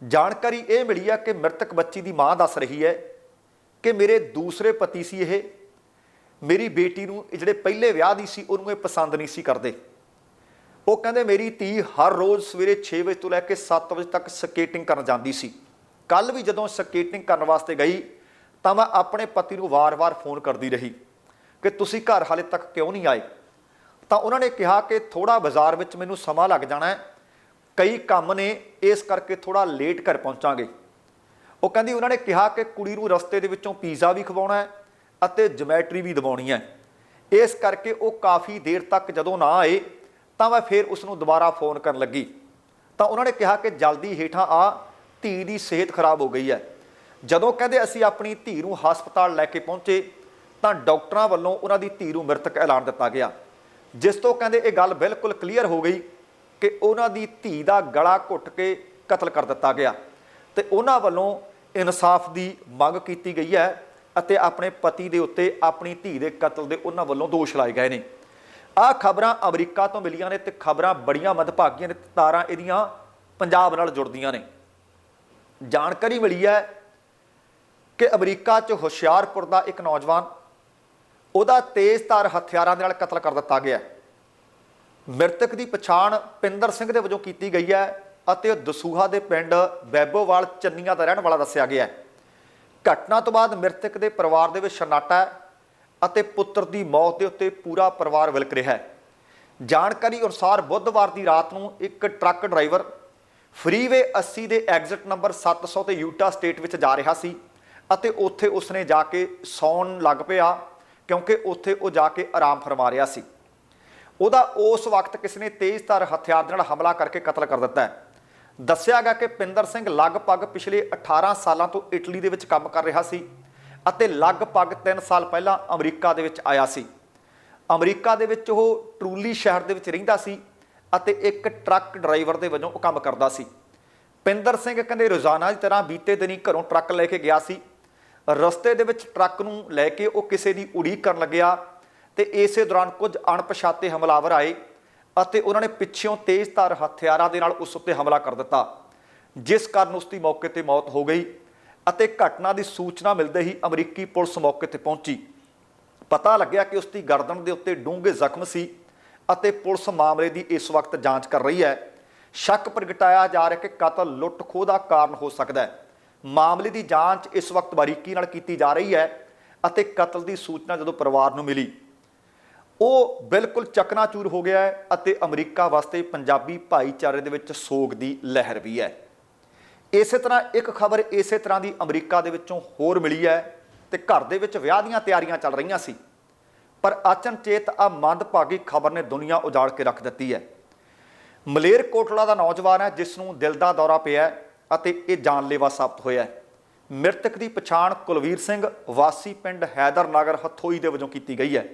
ਜਾਣਕਾਰੀ ਇਹ ਮਿਲੀ ਹੈ ਕਿ ਮ੍ਰਿਤਕ ਬੱਚੀ ਦੀ ਮਾਂ ਦੱਸ ਰਹੀ ਹੈ ਕਿ ਮੇਰੇ ਦੂਸਰੇ ਪਤੀ ਸੀ ਇਹ। ਮੇਰੀ ਬੇਟੀ ਨੂੰ ਇਹ ਜਿਹੜੇ ਪਹਿਲੇ ਵਿਆਹ ਦੀ ਸੀ, ਉਹਨੂੰ ਇਹ ਪਸੰਦ ਨਹੀਂ ਸੀ ਕਰਦੇ। ਉਹ ਕਹਿੰਦੇ ਮੇਰੀ ਧੀ ਹਰ ਰੋਜ਼ ਸਵੇਰੇ 6 ਵਜੇ ਤੋਂ ਲੈ ਕੇ 7 ਵਜੇ ਤੱਕ ਸਕੇਟਿੰਗ ਕਰਨ ਜਾਂਦੀ ਸੀ। ਕੱਲ ਵੀ ਜਦੋਂ ਸਕੇਟਿੰਗ ਕਰਨ ਵਾਸਤੇ ਗਈ, ਤਾਂ ਮੈਂ ਆਪਣੇ ਪਤੀ ਨੂੰ ਵਾਰ-ਵਾਰ ਫੋਨ ਕਰਦੀ ਰਹੀ ਕਿ ਤੁਸੀਂ ਘਰ ਹਾਲੇ ਤੱਕ ਕਿਉਂ ਨਹੀਂ ਆਏ? ਤਾਂ ਉਹਨਾਂ ਨੇ ਕਿਹਾ ਕਿ ਥੋੜਾ ਬਾਜ਼ਾਰ ਵਿੱਚ ਮੈਨੂੰ ਸਮਾਂ ਲੱਗ ਜਾਣਾ ਹੈ। ਕਈ ਕੰਮ ਨੇ, ਇਸ ਕਰਕੇ ਥੋੜਾ ਲੇਟ ਘਰ ਪਹੁੰਚਾਂਗੇ। ਉਹ ਕਹਿੰਦੀ ਉਹਨਾਂ ਨੇ ਕਿਹਾ ਕਿ ਕੁੜੀ ਨੂੰ ਰਸਤੇ ਦੇ ਵਿੱਚੋਂ ਪੀਜ਼ਾ ਵੀ ਖਵਾਉਣਾ ਹੈ ਅਤੇ ਜਮੈਟਰੀ ਵੀ ਦਿਵਾਉਣੀ ਹੈ। ਇਸ ਕਰਕੇ ਉਹ ਕਾਫੀ ਦੇਰ ਤੱਕ ਜਦੋਂ ਨਾ ਆਏ ਤਾਂ ਮੈਂ ਫਿਰ ਉਸ ਨੂੰ ਦੁਬਾਰਾ ਫੋਨ ਕਰਨ ਲੱਗੀ। ਤਾਂ ਉਹਨਾਂ ਨੇ ਕਿਹਾ ਕਿ ਜਲਦੀ ਹੇਠਾਂ ਆ, ਧੀ ਦੀ ਸਿਹਤ ਖਰਾਬ ਹੋ ਗਈ ਹੈ। ਜਦੋਂ ਕਹਿੰਦੇ ਅਸੀਂ ਆਪਣੀ ਧੀ ਨੂੰ ਹਸਪਤਾਲ ਲੈ ਕੇ ਪਹੁੰਚੇ, ਤਾਂ ਡਾਕਟਰਾਂ ਵੱਲੋਂ ਉਹਨਾਂ ਦੀ ਧੀ ਨੂੰ ਮ੍ਰਿਤਕ ਐਲਾਨ ਦਿੱਤਾ ਗਿਆ। ਜਿਸ ਤੋਂ ਕਹਿੰਦੇ ਇਹ ਗੱਲ ਬਿਲਕੁਲ ਕਲੀਅਰ ਹੋ ਗਈ ਕਿ ਉਹਨਾਂ ਦੀ ਧੀ ਦਾ ਗਲਾ ਘੁੱਟ ਕੇ ਕਤਲ ਕਰ ਦਿੱਤਾ ਗਿਆ। ਤੇ ਉਹਨਾਂ ਵੱਲੋਂ ਇਨਸਾਫ ਦੀ ਮੰਗ ਕੀਤੀ ਗਈ ਹੈ ਅਤੇ ਆਪਣੇ ਪਤੀ ਦੇ ਉੱਤੇ ਆਪਣੀ ਧੀ ਦੇ ਕਤਲ ਦੇ ਉਹਨਾਂ ਵੱਲੋਂ ਦੋਸ਼ ਲਾਏ ਗਏ ਨੇ। ਆਹ ਖਬਰਾਂ ਅਮਰੀਕਾ ਤੋਂ ਮਿਲੀਆਂ ਨੇ ਤੇ ਖਬਰਾਂ ਬੜੀਆਂ ਮਦਭਾਗੀਆਂ ਨੇ ਤਾਰਾਂ ਇਹਦੀਆਂ ਪੰਜਾਬ ਨਾਲ ਜੁੜਦੀਆਂ ਨੇ। ਜਾਣਕਾਰੀ ਮਿਲੀ ਹੈ ਕਿ ਅਮਰੀਕਾ 'ਚ ਹੁਸ਼ਿਆਰਪੁਰ ਦਾ ਇੱਕ ਨੌਜਵਾਨ, ਉਹਦਾ ਤੇਜ਼ਧਾਰ ਹਥਿਆਰਾਂ ਦੇ ਨਾਲ ਕਤਲ ਕਰ ਦਿੱਤਾ ਗਿਆ ਮ੍ਰਿਤਕ ਦੀ ਪਛਾਣ ਪਿੰਦਰ ਸਿੰਘ ਦੇ ਵਜੋਂ ਕੀਤੀ ਗਈ ਹੈ ਅਤੇ ਉਹ ਦਸੂਹਾ ਦੇ ਪਿੰਡ ਬੈਬੋਵਾਲ ਚੰਨੀਆਂ ਦਾ ਰਹਿਣ ਵਾਲਾ ਦੱਸਿਆ ਗਿਆ ਹੈ। ਘਟਨਾ ਤੋਂ ਬਾਅਦ ਮ੍ਰਿਤਕ ਦੇ ਪਰਿਵਾਰ ਦੇ ਵਿੱਚ ਸ਼ਨਾਟਾ ਅਤੇ ਪੁੱਤਰ ਦੀ ਮੌਤ ਦੇ ਉੱਤੇ ਪੂਰਾ ਪਰਿਵਾਰ ਵਿਲਕ ਰਿਹਾ ਹੈ। ਜਾਣਕਾਰੀ ਅਨੁਸਾਰ ਬੁੱਧਵਾਰ ਦੀ ਰਾਤ ਨੂੰ ਇੱਕ ਟਰੱਕ ਡਰਾਈਵਰ ਫਰੀਵੇ 80 ਦੇ ਐਗਜ਼ਿਟ ਨੰਬਰ 700 ਤੇ ਯੂਟਾ ਸਟੇਟ ਵਿੱਚ ਜਾ ਰਿਹਾ ਸੀ ਅਤੇ ਉੱਥੇ ਉਸਨੇ ਜਾ ਕੇ ਸੌਣ ਲੱਗ ਪਿਆ ਕਿਉਂਕਿ ਉੱਥੇ ਉਹ ਜਾ ਕੇ ਆਰਾਮ ਫਰਮਾ ਰਿਹਾ ਸੀ। ਉਹਦਾ ਉਸ ਵਕਤ ਕਿਸ ਨੇ ਤੇਜ਼ਧਾਰ ਹਥਿਆਰ ਦੇ ਨਾਲ ਹਮਲਾ ਕਰਕੇ ਕਤਲ ਕਰ ਦਿੱਤਾ ਹੈ। ਦੱਸਿਆ ਗਿਆ ਕਿ ਪਿੰਦਰ ਸਿੰਘ ਲਗਭਗ ਪਿਛਲੇ 18 ਸਾਲਾਂ ਤੋਂ ਇਟਲੀ ਦੇ ਵਿੱਚ ਕੰਮ ਕਰ ਰਿਹਾ ਸੀ ਅਤੇ ਲਗਭਗ 3 ਸਾਲ ਪਹਿਲਾਂ ਅਮਰੀਕਾ ਦੇ ਵਿੱਚ ਆਇਆ ਸੀ। ਅਮਰੀਕਾ ਦੇ ਵਿੱਚ ਉਹ ਟਰੂਲੀ ਸ਼ਹਿਰ ਦੇ ਵਿੱਚ ਰਹਿੰਦਾ ਸੀ ਅਤੇ ਇੱਕ ਟਰੱਕ ਡਰਾਈਵਰ ਦੇ ਵਜੋਂ ਉਹ ਕੰਮ ਕਰਦਾ ਸੀ। ਪਿੰਦਰ ਸਿੰਘ ਕਹਿੰਦੇ, ਰੋਜ਼ਾਨਾ ਦੀ ਤਰ੍ਹਾਂ ਬੀਤੇ ਦਿਨੀ ਘਰੋਂ ਟਰੱਕ ਲੈ ਕੇ ਗਿਆ ਸੀ। ਰਸਤੇ ਦੇ ਵਿੱਚ ਟਰੱਕ ਨੂੰ ਲੈ ਕੇ ਉਹ ਕਿਸੇ ਦੀ ਉਡੀਕ ਕਰਨ ਲੱਗਿਆ ਤੇ ਇਸੇ ਦੌਰਾਨ ਕੁਝ ਅਣਪਛਾਤੇ ਹਮਲਾਵਰ ਆਏ ਅਤੇ ਉਹਨਾਂ ਨੇ ਪਿੱਛੋਂ ਤੇਜ਼ਧਾਰ ਹਥਿਆਰਾਂ ਦੇ ਨਾਲ ਉਸ ਉੱਤੇ ਹਮਲਾ ਕਰ ਦਿੱਤਾ, ਜਿਸ ਕਾਰਨ ਉਸ ਦੀ ਮੌਕੇ ਤੇ ਮੌਤ ਹੋ ਗਈ। ਅਤੇ ਘਟਨਾ ਦੀ ਸੂਚਨਾ ਮਿਲਦੇ ਹੀ ਅਮਰੀਕੀ ਪੁਲਿਸ ਮੌਕੇ ਤੇ ਪਹੁੰਚੀ। ਪਤਾ ਲੱਗਿਆ ਕਿ ਉਸ ਦੀ ਗਰਦਨ ਦੇ ਉੱਤੇ ਡੂੰਘੇ ਜ਼ਖਮ ਸੀ ਅਤੇ ਪੁਲਿਸ ਮਾਮਲੇ ਦੀ ਇਸ ਵਕਤ ਜਾਂਚ ਕਰ ਰਹੀ ਹੈ। ਸ਼ੱਕ ਪ੍ਰਗਟਾਇਆ ਜਾ ਰਿਹਾ ਕਿ ਕਤਲ ਲੁੱਟ ਖੋਹ ਦਾ ਕਾਰਨ ਹੋ ਸਕਦਾ ਹੈ। ਮਾਮਲੇ ਦੀ ਜਾਂਚ ਇਸ ਵਕਤ ਬਾਰੀਕੀ ਨਾਲ ਕੀਤੀ ਜਾ ਰਹੀ ਹੈ ਅਤੇ ਕਤਲ ਦੀ ਸੂਚਨਾ ਜਦੋਂ ਪਰਿਵਾਰ ਨੂੰ ਮਿਲੀ। ਉਹ ਬਿਲਕੁਲ ਚਕਨਾਚੂਰ ਹੋ ਗਿਆ ਹੈ ਅਤੇ ਅਮਰੀਕਾ ਵਾਸਤੇ ਪੰਜਾਬੀ ਭਾਈਚਾਰੇ ਦੇ ਵਿੱਚ ਸੋਗ ਦੀ ਲਹਿਰ ਵੀ ਹੈ। ਇਸੇ ਤਰ੍ਹਾਂ ਇੱਕ ਖਬਰ ਇਸੇ ਤਰ੍ਹਾਂ ਦੀ ਅਮਰੀਕਾ ਦੇ ਵਿੱਚੋਂ ਹੋਰ ਮਿਲੀ ਹੈ ਤੇ ਘਰ ਦੇ ਵਿੱਚ ਵਿਆਹ ਦੀਆਂ ਤਿਆਰੀਆਂ ਚੱਲ ਰਹੀਆਂ ਸੀ। ਪਰ ਅਚਨਚੇਤ ਆ ਮੰਦਭਾਗੀ ਖਬਰ ਨੇ ਦੁਨੀਆ ਉਜਾੜ ਕੇ ਰੱਖ ਦਿੱਤੀ ਹੈ। ਮਲੇਰ ਕੋਟਲਾ ਦਾ ਨੌਜਵਾਨ ਹੈ, ਜਿਸ ਨੂੰ ਦਿਲ ਦਾ ਦੌਰਾ ਪਿਆ ਅਤੇ ਇਹ ਜਾਨਲੇਵਾ ਸਾਬਤ ਹੋਇਆ ਹੈ। ਮ੍ਰਿਤਕ ਦੀ ਪਛਾਣ ਕੁਲਵੀਰ ਸਿੰਘ ਵਾਸੀ ਪਿੰਡ ਹੈਦਰਨਗਰ ਹਥੋਈ ਦੇ ਵਜੋਂ ਕੀਤੀ ਗਈ ਹੈ,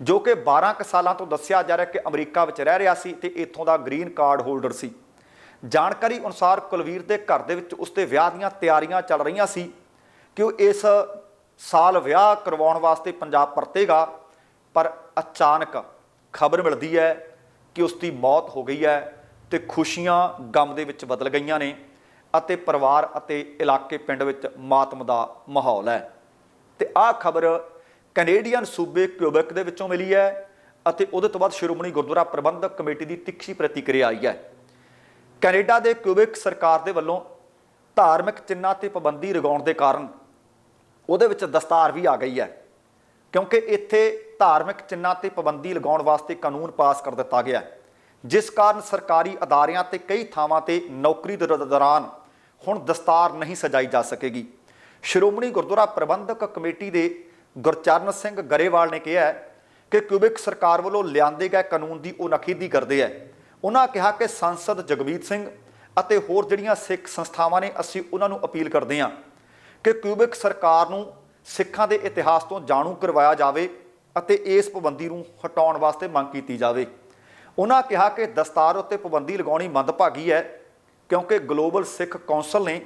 ਜੋ ਕਿ 12 ਕੁ ਸਾਲਾਂ ਤੋਂ ਦੱਸਿਆ ਜਾ ਰਿਹਾ ਕਿ ਅਮਰੀਕਾ ਵਿੱਚ ਰਹਿ ਰਿਹਾ ਸੀ ਤੇ ਇੱਥੋਂ ਦਾ ਗ੍ਰੀਨ ਕਾਰਡ ਹੋਲਡਰ ਸੀ। ਜਾਣਕਾਰੀ ਅਨੁਸਾਰ ਕੁਲਵੀਰ ਦੇ ਘਰ ਦੇ ਵਿੱਚ ਉਸ ਉਸਦੇ ਵਿਆਹ ਦੀਆਂ ਤਿਆਰੀਆਂ ਚੱਲ ਰਹੀਆਂ ਸੀ ਕਿ ਉਹ ਇਸ ਸਾਲ ਵਿਆਹ ਕਰਵਾਉਣ ਵਾਸਤੇ ਪੰਜਾਬ ਪਰਤੇਗਾ, ਪਰ ਅਚਾਨਕ ਖਬਰ ਮਿਲਦੀ ਹੈ ਕਿ ਉਸ ਦੀ ਮੌਤ ਹੋ ਗਈ ਹੈ ਤੇ ਖੁਸ਼ੀਆਂ ਗਮ ਦੇ ਵਿੱਚ ਬਦਲ ਗਈਆਂ ਨੇ ਅਤੇ ਪਰਿਵਾਰ ਅਤੇ ਇਲਾਕੇ ਪਿੰਡ ਵਿੱਚ ਮਾਤਮ ਦਾ ਮਾਹੌਲ ਹੈ। ਤੇ ਆਹ ਖਬਰ ਕੈਨੇਡੀਅਨ ਸੂਬੇ ਕਿਊਬੈਕ ਦੇ ਵਿੱਚੋਂ ਮਿਲੀ ਹੈ ਅਤੇ ਉਹਦੇ ਤੋਂ ਬਾਅਦ ਸ਼੍ਰੋਮਣੀ ਗੁਰਦੁਆਰਾ ਪ੍ਰਬੰਧਕ ਕਮੇਟੀ ਦੀ ਤਿੱਖੀ ਪ੍ਰਤੀਕਿਰਿਆ ਆਈ ਹੈ। ਕੈਨੇਡਾ ਦੇ ਕਿਊਬਿਕ ਸਰਕਾਰ ਦੇ ਵੱਲੋਂ ਧਾਰਮਿਕ ਚਿੰਨਾਂ ਤੇ ਪਾਬੰਦੀ ਲਗਾਉਣ ਦੇ ਕਾਰਨ ਉਹਦੇ ਵਿੱਚ ਦਸਤਾਰ ਵੀ ਆ ਗਈ ਹੈ, ਕਿਉਂਕਿ ਇੱਥੇ ਧਾਰਮਿਕ ਚਿੰਨਾਂ ਤੇ ਪਾਬੰਦੀ ਲਗਾਉਣ ਵਾਸਤੇ ਕਾਨੂੰਨ ਪਾਸ ਕਰ ਦਿੱਤਾ ਗਿਆ ਜਿਸ ਕਾਰਨ ਸਰਕਾਰੀ ਅਦਾਰਿਆਂ ਤੇ ਕਈ ਥਾਵਾਂ ਤੇ ਨੌਕਰੀ ਦੇ ਦੌਰਾਨ ਹੁਣ ਦਸਤਾਰ ਨਹੀਂ ਸਜਾਈ ਜਾ ਸਕੇਗੀ। ਸ਼੍ਰੋਮਣੀ ਗੁਰਦੁਆਰਾ ਪ੍ਰਬੰਧਕ ਕਮੇਟੀ ਦੇ ਗੁਰਚਰਨ ਸਿੰਘ ਗਰੇਵਾਲ ਨੇ ਕਿਹਾ ਕਿ ਕਿਊਬਿਕ ਸਰਕਾਰ ਵੱਲੋਂ ਲਿਆਂਦੇ ਗਏ ਕਾਨੂੰਨ ਦੀ ਉਹ ਨਖੇਦੀ ਕਰਦੇ ਹੈ। ਉਹਨਾਂ ਕਿਹਾ ਕਿ ਸੰਸਦ ਜਗਮੀਤ ਸਿੰਘ ਅਤੇ ਹੋਰ ਜਿਹੜੀਆਂ ਸਿੱਖ ਸੰਸਥਾਵਾਂ ਨੇ, ਅਸੀਂ ਉਹਨਾਂ ਨੂੰ ਅਪੀਲ ਕਰਦੇ ਹਾਂ ਕਿ ਕਿਊਬਿਕ ਸਰਕਾਰ ਨੂੰ ਸਿੱਖਾਂ ਦੇ ਇਤਿਹਾਸ ਤੋਂ ਜਾਣੂ ਕਰਵਾਇਆ ਜਾਵੇ ਅਤੇ ਇਸ ਪਾਬੰਦੀ ਨੂੰ ਹਟਾਉਣ ਵਾਸਤੇ ਮੰਗ ਕੀਤੀ ਜਾਵੇ। ਉਹਨਾਂ ਕਿਹਾ ਕਿ ਦਸਤਾਰ ਉੱਤੇ ਪਾਬੰਦੀ ਲਗਾਉਣੀ ਮੰਦਭਾਗੀ ਹੈ ਕਿਉਂਕਿ ਗਲੋਬਲ ਸਿੱਖ ਕੌਂਸਲ ਨੇ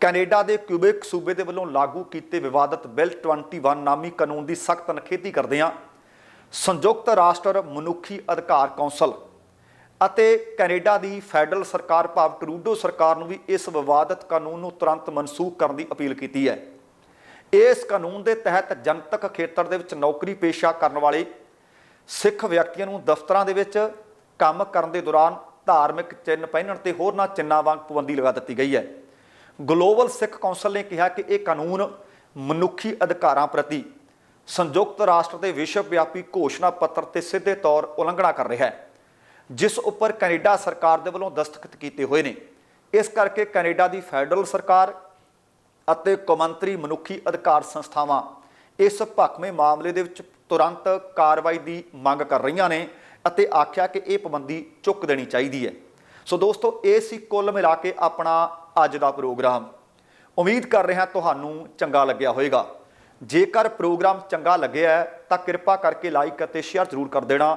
ਕੈਨੇਡਾ ਦੇ ਕਿਊਬਿਕ ਸੂਬੇ ਦੇ ਵੱਲੋਂ ਲਾਗੂ ਕੀਤੇ ਵਿਵਾਦਤ ਬਿੱਲ 21 ਨਾਮੀ ਕਾਨੂੰਨ ਦੀ ਸਖਤ ਨਖੇਧੀ ਕਰਦੇ ਹਾਂ। ਸੰਯੁਕਤ ਰਾਸ਼ਟਰ ਮਨੁੱਖੀ ਅਧਿਕਾਰ ਕੌਂਸਲ ਅਤੇ ਕੈਨੇਡਾ ਦੀ ਫੈਡਰਲ ਸਰਕਾਰ ਭਾਵ ਟਰੂਡੋ ਸਰਕਾਰ ਨੂੰ ਵੀ ਇਸ ਵਿਵਾਦਤ ਕਾਨੂੰਨ ਨੂੰ ਤੁਰੰਤ ਮਨਸੂਖ ਕਰਨ ਦੀ ਅਪੀਲ ਕੀਤੀ ਹੈ। ਇਸ ਕਾਨੂੰਨ ਦੇ ਤਹਿਤ ਜਨਤਕ ਖੇਤਰ ਦੇ ਵਿੱਚ ਨੌਕਰੀ ਪੇਸ਼ਾ ਕਰਨ ਵਾਲੇ ਸਿੱਖ ਵਿਅਕਤੀਆਂ ਨੂੰ ਦਫ਼ਤਰਾਂ ਦੇ ਵਿੱਚ ਕੰਮ ਕਰਨ ਦੇ ਦੌਰਾਨ ਧਾਰਮਿਕ ਚਿੰਨ੍ਹ ਪਹਿਨਣ ਤੇ ਹੋਰਨਾਂ ਚਿੰਨਾਂ ਵਾਂਗ ਪਾਬੰਦੀ ਲਗਾ ਦਿੱਤੀ ਗਈ ਹੈ। ਗਲੋਬਲ ਸਿੱਖ ਕੌਂਸਲ ਨੇ ਕਿਹਾ ਕਿ ਇਹ ਕਾਨੂੰਨ ਮਨੁੱਖੀ ਅਧਿਕਾਰਾਂ ਪ੍ਰਤੀ ਸੰਯੁਕਤ ਰਾਸ਼ਟਰ ਦੇ ਵਿਸ਼ਵ ਵਿਆਪੀ ਘੋਸ਼ਣਾ ਪੱਤਰ ਤੇ ਸਿੱਧੇ ਤੌਰ ਉਲੰਘਣਾ ਕਰ ਰਿਹਾ ਹੈ। ਜਿਸ ਉੱਪਰ ਕੈਨੇਡਾ ਸਰਕਾਰ ਦੇ ਵੱਲੋਂ ਦਸਤਖਤ ਕੀਤੇ ਹੋਏ ਨੇ। ਇਸ ਕਰਕੇ ਕੈਨੇਡਾ ਦੀ ਫੈਡਰਲ ਸਰਕਾਰ ਅਤੇ ਕੌਮਾਂਤਰੀ ਮਨੁੱਖੀ ਅਧਿਕਾਰ ਸੰਸਥਾਵਾਂ ਇਸ ਭਖਵੇਂ ਮਾਮਲੇ ਦੇ ਵਿੱਚ ਤੁਰੰਤ ਕਾਰਵਾਈ ਦੀ ਮੰਗ ਕਰ ਰਹੀਆਂ ਨੇ ਅਤੇ ਆਖਿਆ ਕਿ ਇਹ ਪਾਬੰਦੀ ਚੁੱਕ ਦੇਣੀ ਚਾਹੀਦੀ ਹੈ। ਸੋ ਦੋਸਤੋ, ਇਹ ਸੀ ਕੁੱਲ ਮਿਲਾ ਕੇ ਆਪਣਾ ਅੱਜ ਦਾ ਪ੍ਰੋਗਰਾਮ। ਉਮੀਦ ਕਰ ਰਿਹਾ ਤੁਹਾਨੂੰ ਚੰਗਾ ਲੱਗਿਆ ਹੋਵੇਗਾ। ਜੇਕਰ ਪ੍ਰੋਗਰਾਮ ਚੰਗਾ ਲੱਗਿਆ ਤਾਂ ਕਿਰਪਾ ਕਰਕੇ ਲਾਈਕ ਅਤੇ ਸ਼ੇਅਰ ਜ਼ਰੂਰ ਕਰ ਦੇਣਾ।